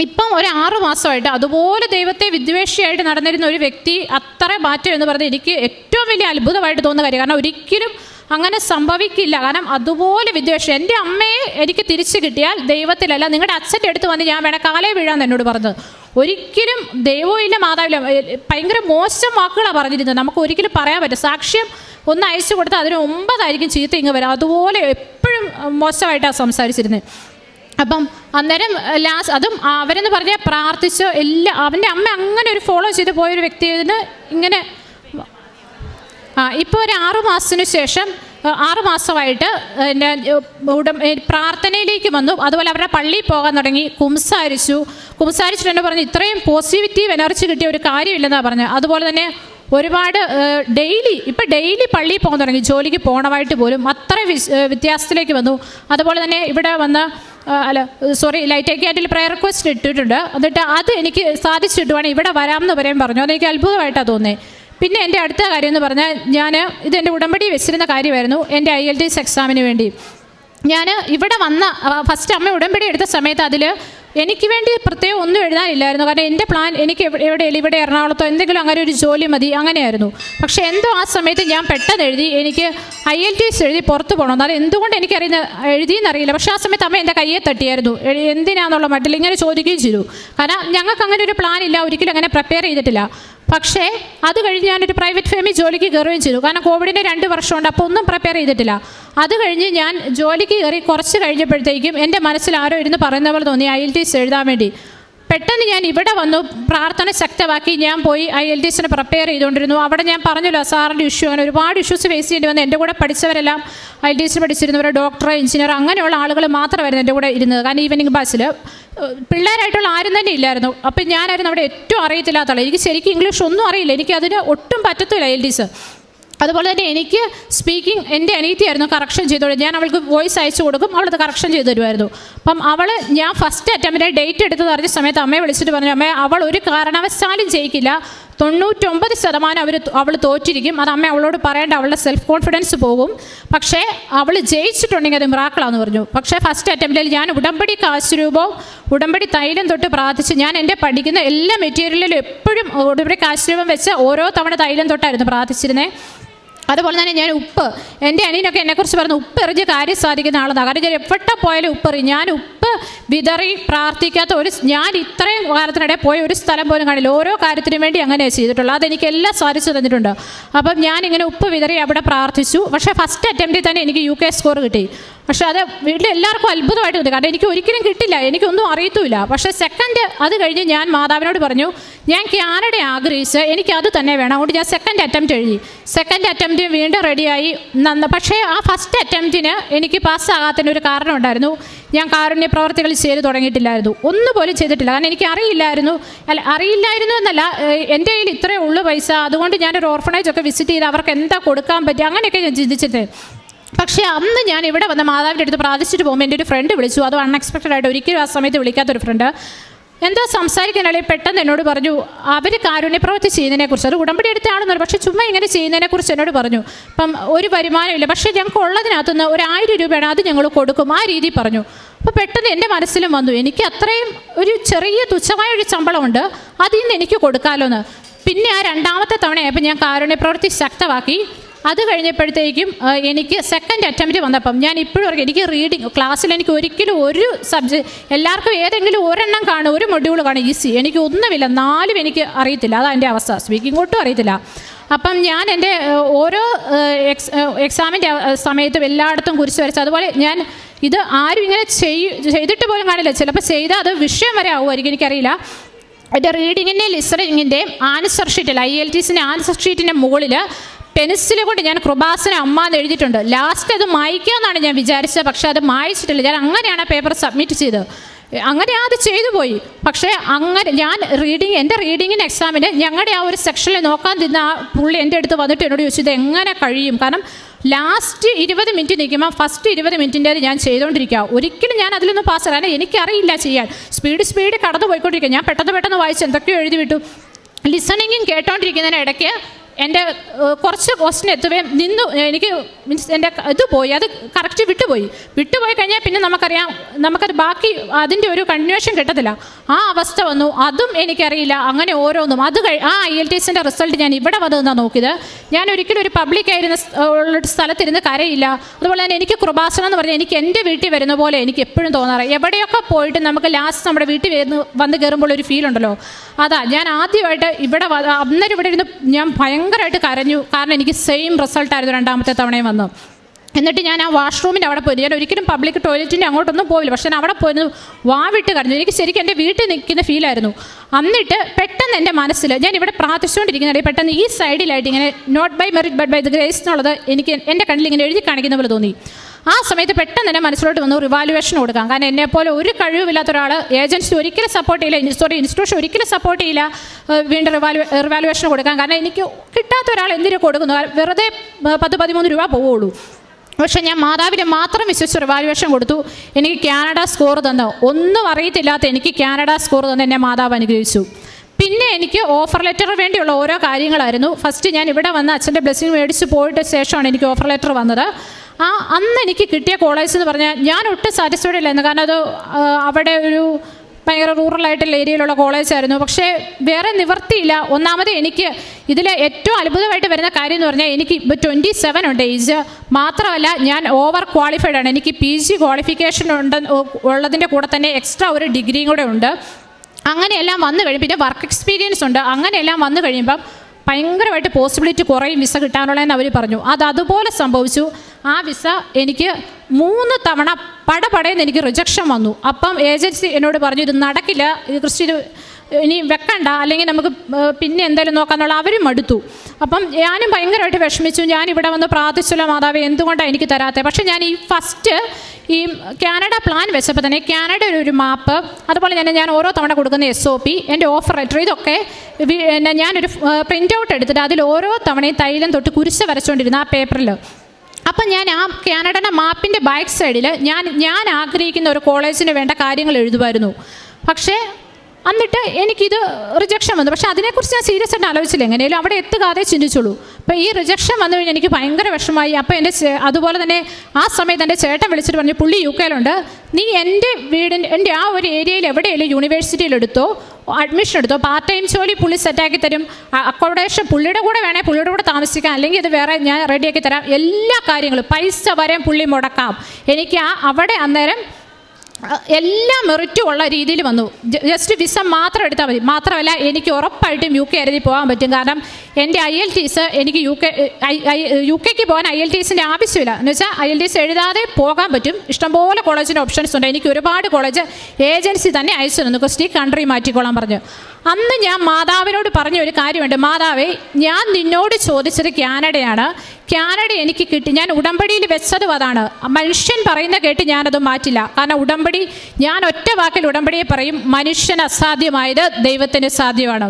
Speaker 1: ഇപ്പം ഒരു ആറു മാസമായിട്ട് അതുപോലെ ദൈവത്തെ വിദ്വേഷിയായിട്ട് നടന്നിരുന്ന ഒരു വ്യക്തി അത്ര മാറ്റം എന്ന് പറഞ്ഞാൽ എനിക്ക് ഏറ്റവും വലിയ അത്ഭുതമായിട്ട് തോന്നുന്ന കാര്യം. കാരണം ഒരിക്കലും അങ്ങനെ സംഭവിക്കില്ല. കാരണം അതുപോലെ വിദ്വേഷം. എന്റെ അമ്മയെ എനിക്ക് തിരിച്ചു കിട്ടിയാൽ ദൈവത്തിലല്ല. നിങ്ങളുടെ അച്ഛന്റെ അടുത്ത് വന്ന് ഞാൻ വേണം കാലേ വീഴാന്ന് എന്നോട് പറഞ്ഞത്. ഒരിക്കലും ദൈവവും ഇല്ല മാതാവില്ല. ഭയങ്കര മോശം വാക്കുകളാണ് പറഞ്ഞിരുന്നത്. നമുക്ക് ഒരിക്കലും പറയാൻ പറ്റും സാക്ഷ്യം ഒന്ന് അയച്ചു കൊടുത്താൽ അതിന് ഒമ്പതായിരിക്കും ചീത്ത ഇങ്ങ് വരാം. അതുപോലെ എപ്പോഴും മോശമായിട്ടാണ് സംസാരിച്ചിരുന്നത് അപ്പം അന്നേരം ലാസ്റ്റ് അതും അവരെന്ന് പറഞ്ഞാൽ പ്രാർത്ഥിച്ചോ എല്ലാ അവന്റെ അമ്മ അങ്ങനെ ഒരു ഫോളോ ചെയ്ത് പോയൊരു വ്യക്തിയെന്ന് ഇങ്ങനെ ആ ഇപ്പോൾ ഒരു ആറു മാസത്തിന് ശേഷം ആറുമാസമായിട്ട് ആറു മാസമായിട്ട് എന്റെ ഉടം പ്രാർത്ഥനയിലേക്ക് വന്നു. അതുപോലെ അവരുടെ പള്ളിയിൽ പോകാൻ തുടങ്ങി. കുംസാരിച്ചു. കുംസാരിച്ചിട്ട് എന്നെ പറഞ്ഞു ഇത്രയും പോസിറ്റീവ് എനർജി കിട്ടിയ ഒരു കാര്യമില്ലെന്നാണ് പറഞ്ഞത്. അതുപോലെ തന്നെ ഒരുപാട് ഡെയിലി ഇപ്പം ഡെയിലി പള്ളിയിൽ പോകാൻ തുടങ്ങി ജോലിക്ക് പോകണമായിട്ട് പോലും അത്ര വ്യത്യാസത്തിലേക്ക് വന്നു. അതുപോലെ തന്നെ ഇവിടെ വന്ന് അല്ല സോറി ലൈറ്റ് ആയിട്ട് പ്രയർ റിക്വസ്റ്റ് ഇട്ടിട്ടുണ്ട്. എന്നിട്ട് അത് എനിക്ക് സാധിച്ചിട്ടുവാണെങ്കിൽ ഇവിടെ വരാമെന്ന് പറയാൻ പറഞ്ഞു. അതെനിക്ക് അത്ഭുതമായിട്ടാണ് തോന്നേ പിന്നെ എന്റെ അടുത്ത കാര്യം എന്ന് പറഞ്ഞാൽ ഞാൻ ഇത് എന്റെ ഉടമ്പടി വെച്ചിരുന്ന കാര്യമായിരുന്നു എന്റെ ഐ എൽ ടി എസ് എക്സാമിന് വേണ്ടി. ഞാൻ ഇവിടെ വന്ന ഫസ്റ്റ് അമ്മ ഉടമ്പടി എടുത്ത സമയത്ത് അതിൽ എനിക്ക് വേണ്ടി പ്രത്യേകം ഒന്നും എഴുതാനില്ലായിരുന്നു. കാരണം എന്റെ പ്ലാൻ എനിക്ക് എവിടെ ഇവിടെ എറണാകുളത്തോ എന്തെങ്കിലും അങ്ങനെ ഒരു ജോലി മതി അങ്ങനെയായിരുന്നു. പക്ഷേ എന്തോ ആ സമയത്ത് ഞാൻ പെട്ടെന്ന് എഴുതി എനിക്ക് ഐ എൽ ടി എസ് എഴുതി പുറത്ത് പോകണം എന്നാൽ എന്തുകൊണ്ട് എനിക്കറിയുന്ന എഴുതിയെന്നറിയില്ല. പക്ഷേ ആ സമയത്ത് അമ്മ എന്റെ കയ്യെ തട്ടിയായിരുന്നു. എന്തിനാണെന്നുള്ള മട്ടിൽ ഇങ്ങനെ ചോദിക്കുകയും ചെയ്തു. കാരണം ഞങ്ങൾക്ക് അങ്ങനെ ഒരു പ്ലാൻ ഇല്ല. ഒരിക്കലും അങ്ങനെ പ്രിപ്പയർ ചെയ്തിട്ടില്ല. പക്ഷേ അത് കഴിഞ്ഞ് ഞാനൊരു പ്രൈവറ്റ് ഫേമിൽ ജോലിക്ക് കയറുകയും ചെയ്തു. കാരണം കോവിഡിന്റെ രണ്ട് വർഷമുണ്ട്. അപ്പോൾ ഒന്നും പ്രിപ്പയർ ചെയ്തിട്ടില്ല. അത് കഴിഞ്ഞ് ഞാൻ ജോലിക്ക് കയറി കുറച്ച് കഴിഞ്ഞപ്പോഴത്തേക്കും എന്റെ മനസ്സിൽ ആരോ ഇരുന്ന് പറയുന്ന പോലെ തോന്നി ഐ എൽ ടി എസ് എഴുതാൻ വേണ്ടി. പെട്ടെന്ന് ഞാൻ ഇവിടെ വന്നു പ്രാർത്ഥന ശക്തമാക്കി ഞാൻ പോയി ഐ എൽ ടി എസിന് പ്രിപ്പയർ ചെയ്തുകൊണ്ടിരുന്നു. അവിടെ ഞാൻ പറഞ്ഞല്ലോ സാറിന്റെ ഇഷ്യൂ അങ്ങനെ ഒരുപാട് ഇഷ്യൂസ് ഫേസ് ചെയ്യേണ്ടി വന്നു. എന്റെ കൂടെ പഠിച്ചവരെല്ലാം ഐ എൽ ടി എസിന് പഠിച്ചിരുന്നവർ ഡോക്ടർ എഞ്ചിനീയർ അങ്ങനെയുള്ള ആളുകൾ മാത്രമായിരുന്നു എന്റെ കൂടെ ഇരുന്നത്. കാരണം ഈവനിങ് ബസ്സിൽ പിള്ളേരായിട്ടുള്ള ആരും തന്നെ ഇല്ലായിരുന്നു. അപ്പം ഞാനായിരുന്നു അവിടെ ഏറ്റവും അറിയത്തില്ലാത്ത ആൾ എനിക്ക് ശരിക്കും ഇംഗ്ലീഷ് ഒന്നും അറിയില്ല. എനിക്ക് അതിന് ഒട്ടും പറ്റത്തില്ല എൽ ഡി സർ അതുപോലെ തന്നെ എനിക്ക് സ്പീക്കിംഗ് എന്റെ അനീതിയായിരുന്നു കറക്ഷൻ ചെയ്തോളൂ. ഞാൻ അവൾക്ക് വോയിസ് അയച്ചു കൊടുക്കും അവളത് കറക്ഷൻ ചെയ്തു തരുമായിരുന്നു. അപ്പം അവൾ ഞാൻ ഫസ്റ്റ് അറ്റംപ്റ്റിനെ ഡേറ്റ് എടുത്ത് അറിഞ്ഞ സമയത്ത് അമ്മയെ വിളിച്ചിട്ട് പറഞ്ഞു അമ്മേ അവൾ ഒരു കാരണവശാലും ജയിക്കില്ല. തൊണ്ണൂറ്റൊമ്പത് ശതമാനം അവർ അവൾ തോറ്റിരിക്കും. അത് അമ്മ അവളോട് പറയേണ്ട അവളുടെ സെൽഫ് കോൺഫിഡൻസ് പോകും. പക്ഷേ അവൾ ജയിച്ചിട്ടുണ്ടെങ്കിൽ അത് മിറാക്കളാന്ന് പറഞ്ഞു. പക്ഷേ ഫസ്റ്റ് അറ്റംപ്റ്റിൽ ഞാൻ ഉടമ്പടി കാശ് ഉടമ്പടി തൈലം തൊട്ട് പ്രാർത്ഥിച്ച് ഞാൻ എന്റെ പഠിക്കുന്ന എല്ലാ മെറ്റീരിയലിലും എപ്പോഴും ഉടമ്പടി കാശുരൂപം വെച്ച് ഓരോ തവണ തൈലം തൊട്ടായിരുന്നു പ്രാർത്ഥിച്ചിരുന്നത് അതുപോലെ തന്നെ ഞാൻ ഉപ്പ് എന്റെ അനിയനൊക്കെ എന്നെക്കുറിച്ച് പറഞ്ഞു ഉപ്പ് എറിഞ്ഞ് കാര്യം സാധിക്കുന്ന ആളെന്നാണ് കാരണം ഞാൻ എവിടെ പോയാലും ഉപ്പെറി ഞാൻ ഉപ്പ് വിതറി പ്രാർത്ഥിക്കാത്ത ഒരു ഞാൻ ഇത്രയും കാലത്തിനിടെ പോയ ഒരു സ്ഥലം പോലും കാണില്ല. ഓരോ കാര്യത്തിനും വേണ്ടി അങ്ങനെയാണ് ചെയ്തിട്ടുള്ളത്. അതെനിക്ക് എല്ലാം സാധിച്ചു തന്നിട്ടുണ്ട്. അപ്പം ഞാനിങ്ങനെ ഉപ്പ് വിതറി അവിടെ പ്രാർത്ഥിച്ചു. പക്ഷേ ഫസ്റ്റ് അറ്റംപ്റ്റിൽ തന്നെ എനിക്ക് യു കെ സ്കോർ കിട്ടി. പക്ഷേ അത് വീട്ടിൽ എല്ലാവർക്കും അത്ഭുതമായിട്ട് തോന്നി. കാരണം എനിക്ക് ഒരിക്കലും കിട്ടില്ല. എനിക്കൊന്നും അറിയത്തുമില്ല. പക്ഷേ സെക്കൻഡ് അത് കഴിഞ്ഞ് ഞാൻ മാതാവിനോട് പറഞ്ഞു ഞാൻ ക്യാനഡ ആഗ്രഹിച്ച് എനിക്ക് അത് തന്നെ വേണം. അതുകൊണ്ട് ഞാൻ സെക്കൻഡ് അറ്റംപ്റ്റ് എഴുതി. സെക്കൻഡ് അറ്റംപ്റ്റ് വീണ്ടും റെഡിയായി നന്ന. പക്ഷേ ആ ഫസ്റ്റ് അറ്റംപ്റ്റിന് എനിക്ക് പാസ്സാകാത്തതിന് ഒരു കാരണം ഉണ്ടായിരുന്നു. ഞാൻ കാരുണ്യ പ്രവർത്തികൾ ചെയ്ത് തുടങ്ങിയിട്ടില്ലായിരുന്നു. ഒന്നുപോലും ചെയ്തിട്ടില്ല. കാരണം എനിക്ക് അറിയില്ലായിരുന്നു. അല്ല അറിയില്ലായിരുന്നു എന്നല്ല എന്റെ കയ്യിൽ ഇത്രയേ ഉള്ളൂ പൈസ. അതുകൊണ്ട് ഞാനൊരു ഓർഫണേജ് ഒക്കെ വിസിറ്റ് ചെയ്ത് അവർക്ക് എന്താ കൊടുക്കാൻ പറ്റുക അങ്ങനെയൊക്കെ ഞാൻ ചിന്തിച്ചിട്ട്. പക്ഷേ അന്ന് ഞാൻ ഇവിടെ വന്ന മാതാവിന്റെ അടുത്ത് പ്രാർത്ഥിച്ചിട്ട് പോകുമ്പോൾ എന്റെ ഒരു ഫ്രണ്ട് വിളിച്ചു. അത് അൺഎക്സ്പെക്റ്റഡ് ആയിട്ട് ഒരിക്കലും ആ സമയത്ത് വിളിക്കാത്തൊരു ഫ്രണ്ട് എന്തോ സംസാരിക്കാനാളെ പെട്ടെന്ന് എന്നോട് പറഞ്ഞു അവർ കാരുണ്യപ്രവൃത്തി ചെയ്യുന്നതിനെക്കുറിച്ച്. അത് ഉടമ്പടി എടുത്താണെന്ന് പക്ഷേ ചുമ്മാ ഇങ്ങനെ ചെയ്യുന്നതിനെക്കുറിച്ച് എന്നോട് പറഞ്ഞു. അപ്പം ഒരു വരുമാനമില്ല. പക്ഷേ ഞങ്ങൾക്ക് ഉള്ളതിനകത്തുനിന്ന് ഒരു ആയിരം രൂപയാണ് അത് ഞങ്ങൾ കൊടുക്കും. ആ രീതി പറഞ്ഞു. അപ്പോൾ പെട്ടെന്ന് എന്റെ മനസ്സിലും വന്നു എനിക്ക് അത്രയും ഒരു ചെറിയ തുച്ഛമായ ഒരു ശമ്പളമുണ്ട്. അതിൽ നിന്ന് എനിക്ക് കൊടുക്കാമല്ലോ എന്ന് പിന്നെ ആ രണ്ടാമത്തെ തവണയായപ്പോൾ ഞാൻ കാരുണ്യപ്രവൃത്തി ശക്തമാക്കി അത് കഴിഞ്ഞപ്പോഴത്തേക്കും എനിക്ക് സെക്കൻഡ് അറ്റംപ്റ്റ് വന്നപ്പം ഞാൻ ഇപ്പോഴും എനിക്ക് റീഡിങ് ക്ലാസ്സിൽ എനിക്ക് ഒരിക്കലും ഒരു സബ്ജക്റ്റ് എല്ലാവർക്കും ഏതെങ്കിലും ഒരെണ്ണം കാണും ഒരു മൊഡ്യൂൾ കാണും ഈസി എനിക്ക് ഒന്നുമില്ല നാലും എനിക്ക് അറിയത്തില്ല. അതാണ് എന്റെ അവസ്ഥ. സ്പീക്കിംഗ് ഒട്ടും അറിയത്തില്ല. അപ്പം ഞാൻ എന്റെ ഓരോ എക്സ് എക്സാമിന്റെ സമയത്തും എല്ലായിടത്തും കുരിശ് വരച്ച് അതുപോലെ ഞാൻ ഇത് ആരും ഇങ്ങനെ ചെയ് ചെയ്തിട്ട് പോലും കാണില്ല. ചിലപ്പോൾ ചെയ്താൽ അത് വിഷയം വരെ ആവുമായിരിക്കും എനിക്കറിയില്ല. എന്റെ റീഡിങ്ങിന്റെ ലിസണിങ്ങിന്റെയും ആൻസർ ഷീറ്റിൽ ഐ എൽ ടി സിന്റെ ആൻസർ ഷീറ്റിന്റെ മുകളിൽ പെൻസിൽ കൊണ്ട് ഞാൻ കൃപാസന അമ്മ എന്ന് എഴുതിയിട്ടുണ്ട്. ലാസ്റ്റ് അത് മായ്ക്കാമെന്നാണ് ഞാൻ വിചാരിച്ചത്. പക്ഷേ അത് മായിച്ചിട്ടില്ല. ഞാൻ അങ്ങനെയാണ് പേപ്പർ സബ്മിറ്റ് ചെയ്തത്. അങ്ങനെ അത് ചെയ്തു പോയി. പക്ഷേ അങ്ങനെ ഞാൻ റീഡിങ് എന്റെ റീഡിങ്ങിന് എക്സാമിന് ഞങ്ങളുടെ ആ ഒരു സെക്ഷനിൽ നോക്കാൻ തിന്ന ആ പുള്ളി എന്റെ അടുത്ത് വന്നിട്ട് എന്നോട് ചോദിച്ചു ഇത് എങ്ങനെ കഴിയും? കാരണം ലാസ്റ്റ് ഇരുപത് മിനിറ്റ് നിൽക്കുമ്പോൾ ഫസ്റ്റ് ഇരുപത് മിനിറ്റിന്റെ ഞാൻ ചെയ്തുകൊണ്ടിരിക്കുക ഒരിക്കലും ഞാൻ അതിലൊന്നും പാസ് കാരണം എനിക്കറിയില്ല ചെയ്യാൻ. സ്പീഡ് സ്പീഡ് കടന്നു പോയിക്കൊണ്ടിരിക്കുക ഞാൻ പെട്ടെന്ന് പെട്ടെന്ന് വായിച്ച് എന്തൊക്കെയോ എഴുതി വിട്ടു. ലിസണിങ്ങും കേട്ടോണ്ടിരിക്കുന്നതിന് ഇടയ്ക്ക് എന്റെ കുറച്ച് ക്വസ്റ്റ്യൻ എത്തുകയും നിന്നു എനിക്ക് മീൻസ് എന്റെ ഇത് പോയി. അത് കറക്റ്റ് വിട്ടുപോയി. വിട്ടുപോയി കഴിഞ്ഞാൽ പിന്നെ നമുക്കറിയാം നമുക്കത് ബാക്കി അതിന്റെ ഒരു കണ്ടിന്യൂഷൻ കിട്ടത്തില്ല. ആ അവസ്ഥ വന്നു. അതും എനിക്കറിയില്ല. അങ്ങനെ ഓരോന്നും. അത് കഴി ആ ഐ എൽ ടി എസിന്റെ റിസൾട്ട് ഞാൻ ഇവിടെ വന്ന് നിന്നാണ് നോക്കിയത്. ഞാൻ ഒരിക്കലും ഒരു പബ്ലിക് ആയിരുന്ന ഉള്ള സ്ഥലത്തിരുന്ന് കരയില്ല. അതുപോലെ തന്നെ എനിക്ക് കൃപാസനം എന്ന് പറഞ്ഞാൽ എനിക്ക് എന്റെ വീട്ടിൽ വരുന്ന പോലെ എനിക്ക് എപ്പോഴും തോന്നാറ്. എവിടെയൊക്കെ പോയിട്ട് നമുക്ക് ലാസ്റ്റ് നമ്മുടെ വീട്ടിൽ വരുന്ന വന്ന് കയറുമ്പോൾ ഒരു ഫീൽ ഉണ്ടല്ലോ. അതാ ഞാൻ ആദ്യമായിട്ട് ഇവിടെ അന്നേരം ഇവിടെ ഇരുന്ന് ഞാൻ ഭയങ്കരമായിട്ട് കരഞ്ഞു. കാരണം എനിക്ക് സെയിം റിസൾട്ടായിരുന്നു രണ്ടാമത്തെ തവണയും വന്നു. എന്നിട്ട് ഞാൻ ആ വാഷ്റൂമിന്റെ അവിടെ പോയി ഞാൻ ഒരിക്കലും പബ്ലിക് ടോയ്ലറ്റിന്റെ അങ്ങോട്ടൊന്നും പോയില്ല പക്ഷേ ഞാൻ അവിടെ പോയിരുന്നു വാവിട്ട് കരഞ്ഞു എനിക്ക് ശരിക്കും എന്റെ വീട്ടിൽ നിൽക്കുന്ന ഫീലായിരുന്നു എന്നിട്ട് പെട്ടെന്ന് എന്റെ മനസ്സിൽ ഞാൻ ഇവിടെ പ്രാർത്ഥിച്ചുകൊണ്ടിരിക്കുന്നുണ്ട്. പെട്ടെന്ന് ഈ സൈഡിലായിട്ട് ഇങ്ങനെ not by merit but by the grace എന്നുള്ളത് എനിക്ക് എന്റെ കണ്ണിൽ ഇങ്ങനെ എഴുതി കാണിക്കുന്ന പോലെ തോന്നി. ആ സമയത്ത് പെട്ടെന്ന് എന്റെ മനസ്സിലോട്ട് വന്നു റിവാലുവേഷൻ കൊടുക്കാം കാരണം എന്നെപ്പോലെ ഒരു കഴിവില്ലാത്ത ഒരാൾ ഏജൻസി ഒരിക്കലും സപ്പോർട്ട് ചെയ്യില്ല. സോറി ഇൻസ്റ്റിറ്റ്യൂഷൻ ഒരിക്കലും സപ്പോർട്ട് ചെയ്യില്ല. വീണ്ടും റിവാലു റിവാലുവേഷൻ കൊടുക്കാം കാരണം എനിക്ക് കിട്ടാത്ത ഒരാൾ എന്തിനു കൊടുക്കുന്നു? വെറുതെ പത്ത് പതിമൂന്ന് രൂപ പോവുള്ളൂ. പക്ഷേ ഞാൻ മാതാവിനെ മാത്രം വിശ്വസിച്ച് റിവാലുവേഷൻ കൊടുത്തു. എനിക്ക് കാനഡ സ്കോർ തന്നു. ഒന്നും അറിയത്തില്ലാത്ത എനിക്ക് കാനഡ സ്കോർ തന്ന് എന്നെ മാതാവ് അനുഗ്രഹിച്ചു. പിന്നെ എനിക്ക് ഓഫർ ലെറ്റർ വേണ്ടിയുള്ള ഓരോ കാര്യങ്ങളായിരുന്നു. ഫസ്റ്റ് ഞാൻ ഇവിടെ വന്ന് അച്ഛന്റെ ബ്ലെസ്സിങ് മേടിച്ച് പോയിട്ട് ശേഷമാണ് എനിക്ക് ഓഫർ ലെറ്റർ വന്നത്. ആ അന്ന് എനിക്ക് കിട്ടിയ കോളേജ് എന്ന് പറഞ്ഞാൽ ഞാൻ ഒട്ടും സാറ്റിസ്ഫൈഡ് ഇല്ലായിരുന്നു കാരണം അത് അവിടെ ഒരു ഭയങ്കര റൂറൽ ആയിട്ടുള്ള ഏരിയയിലുള്ള കോളേജായിരുന്നു. പക്ഷേ വേറെ നിവർത്തിയില്ല. ഒന്നാമത് എനിക്ക് ഇതിൽ ഏറ്റവും അത്ഭുതമായിട്ട് വരുന്ന കാര്യം എന്ന് പറഞ്ഞാൽ എനിക്ക് ഇപ്പോൾ ട്വന്റി സെവൻ ഉണ്ട് ഏജ് മാത്രമല്ല ഞാൻ ഓവർ ക്വാളിഫൈഡ് ആണ്. എനിക്ക് പി ജി ക്വാളിഫിക്കേഷൻ ഉണ്ട് ഉള്ളതിന്റെ കൂടെ തന്നെ എക്സ്ട്രാ ഒരു ഡിഗ്രിയും കൂടെ ഉണ്ട്. അങ്ങനെയെല്ലാം വന്നു കഴിയും പിന്നെ വർക്ക് എക്സ്പീരിയൻസ് ഉണ്ട്. അങ്ങനെയെല്ലാം വന്നു കഴിയുമ്പം ഭയങ്കരമായിട്ട് പോസിബിലിറ്റി കുറയും വിസ കിട്ടാനുള്ളതെന്ന് അവർ പറഞ്ഞു. അത് അതുപോലെ സംഭവിച്ചു. ആ വിസ എനിക്ക് മൂന്ന് തവണ പടപടയെന്ന് എനിക്ക് റിജക്ഷൻ വന്നു. അപ്പം ഏജൻസി എന്നോട് പറഞ്ഞു ഇത് നടക്കില്ല ഇത് ക്രിസ്ത്യൻ ഇനി വെക്കണ്ട അല്ലെങ്കിൽ നമുക്ക് പിന്നെ എന്തായാലും നോക്കാന്നുള്ള അവരും മടുത്തു. അപ്പം ഞാനും ഭയങ്കരമായിട്ട് വിഷമിച്ചു. ഞാൻ ഇവിടെ വന്ന് പ്രാർത്ഥിച്ചുള്ള മാതാവ് എന്തുകൊണ്ടാണ് എനിക്ക് തരാത്തത് പക്ഷേ ഞാൻ ഈ ഫസ്റ്റ് ഈ കാനഡ പ്ലാൻ വെച്ചപ്പോൾ തന്നെ കാനഡ ഒരു മാപ്പ് അതുപോലെ തന്നെ ഞാൻ ഓരോ തവണ കൊടുക്കുന്ന എസ് ഒ പി എന്റെ ഓഫർ ലെറ്റർ ഇതൊക്കെ പിന്നെ ഞാനൊരു പ്രിന്റ് ഔട്ട് എടുത്തിട്ട് അതിൽ ഓരോ തവണയും തൈലം തൊട്ട് കുരിശ് വരച്ചുകൊണ്ടിരുന്ന ആ പേപ്പറിൽ അപ്പം ഞാൻ ആ കാനഡയുടെ മാപ്പിന്റെ ബാക്ക് സൈഡിൽ ഞാൻ ഞാൻ ആഗ്രഹിക്കുന്ന ഒരു കോളേജിന് വേണ്ട കാര്യങ്ങൾ എഴുതുമായിരുന്നു. പക്ഷേ എന്നിട്ട് എനിക്കിത് റിജക്ഷൻ വന്നു. പക്ഷേ അതിനെക്കുറിച്ച് ഞാൻ സീരിയസ് ആയിട്ട് ആലോചിച്ചില്ല. എങ്ങനെയാലും അവിടെ എത്തുകാതെ ചിന്തിച്ചുള്ളൂ. അപ്പോൾ ഈ റിജക്ഷൻ വന്നു കഴിഞ്ഞാൽ എനിക്ക് ഭയങ്കര വിഷമമായി. അപ്പോൾ എന്റെ അതുപോലെ തന്നെ ആ സമയത്ത് എന്റെ ചേട്ടൻ വിളിച്ചിട്ട് പറഞ്ഞു പുള്ളി യു കെയിലുണ്ട് നീ എന്റെ വീടിന്റെ എന്റെ ആ ഒരു ഏരിയയിൽ എവിടെയെങ്കിലും യൂണിവേഴ്സിറ്റിയിൽ എടുത്തോ? അഡ്മിഷൻ എടുത്തോ. പാർട്ട് ടൈം ജോലി പുള്ളി സെറ്റാക്കി തരും. അക്കോമഡേഷൻ പുള്ളിയുടെ കൂടെ വേണേൽ പുള്ളിയുടെ കൂടെ താമസിക്കാം. അല്ലെങ്കിൽ ഇത് വേറെ ഞാൻ റെഡിയാക്കി തരാം. എല്ലാ കാര്യങ്ങളും പൈസ വരെ പുള്ളി മുടക്കാം. എനിക്ക് ആ അവിടെ അന്നേരം എല്ലാ മെറിറ്റും ഉള്ള രീതിയിൽ വന്നു. ജസ്റ്റ് വിസ മാത്രം എടുത്താൽ മതി. മാത്രമല്ല എനിക്ക് ഉറപ്പായിട്ടും യു കെ എഴുതി പോകാൻ പറ്റും. കാരണം എന്റെ ഐ എൽ ടീസ് എനിക്ക് യു കെ യു കെക്ക് പോകാൻ ഐ എൽ ടീസിന്റെ ആവശ്യമില്ല. എന്ന് വെച്ചാൽ ഐ എൽ ടീസ് എഴുതാതെ പോകാൻ പറ്റും. ഇഷ്ടംപോലെ കോളേജിന്റെ ഓപ്ഷൻസ് ഉണ്ട്. എനിക്ക് ഒരുപാട് കോളേജ് ഏജൻസി തന്നെ അയച്ചു തന്നു. കൊസ്റ്റി കൺട്രി മാറ്റിക്കോളാൻ പറഞ്ഞു. അന്ന് ഞാൻ മാതാവിനോട് പറഞ്ഞ ഒരു കാര്യമുണ്ട്. മാതാവേ ഞാൻ നിന്നോട് ചോദിച്ചത് കാനഡയാണ്. കാനഡ എനിക്ക് കിട്ടി. ഞാൻ ഉടമ്പടിയിൽ വെച്ചതും അതാണ്. മനുഷ്യൻ പറയുന്ന കേട്ട് ഞാനത് മാറ്റില്ല. കാരണം ഉടമ്പടി ഞാൻ ഒറ്റ വാക്കിൽ ഉടമ്പടിയെ പറയും മനുഷ്യൻ അസാധ്യമായത് ദൈവത്തിന് സാധ്യമാണ്.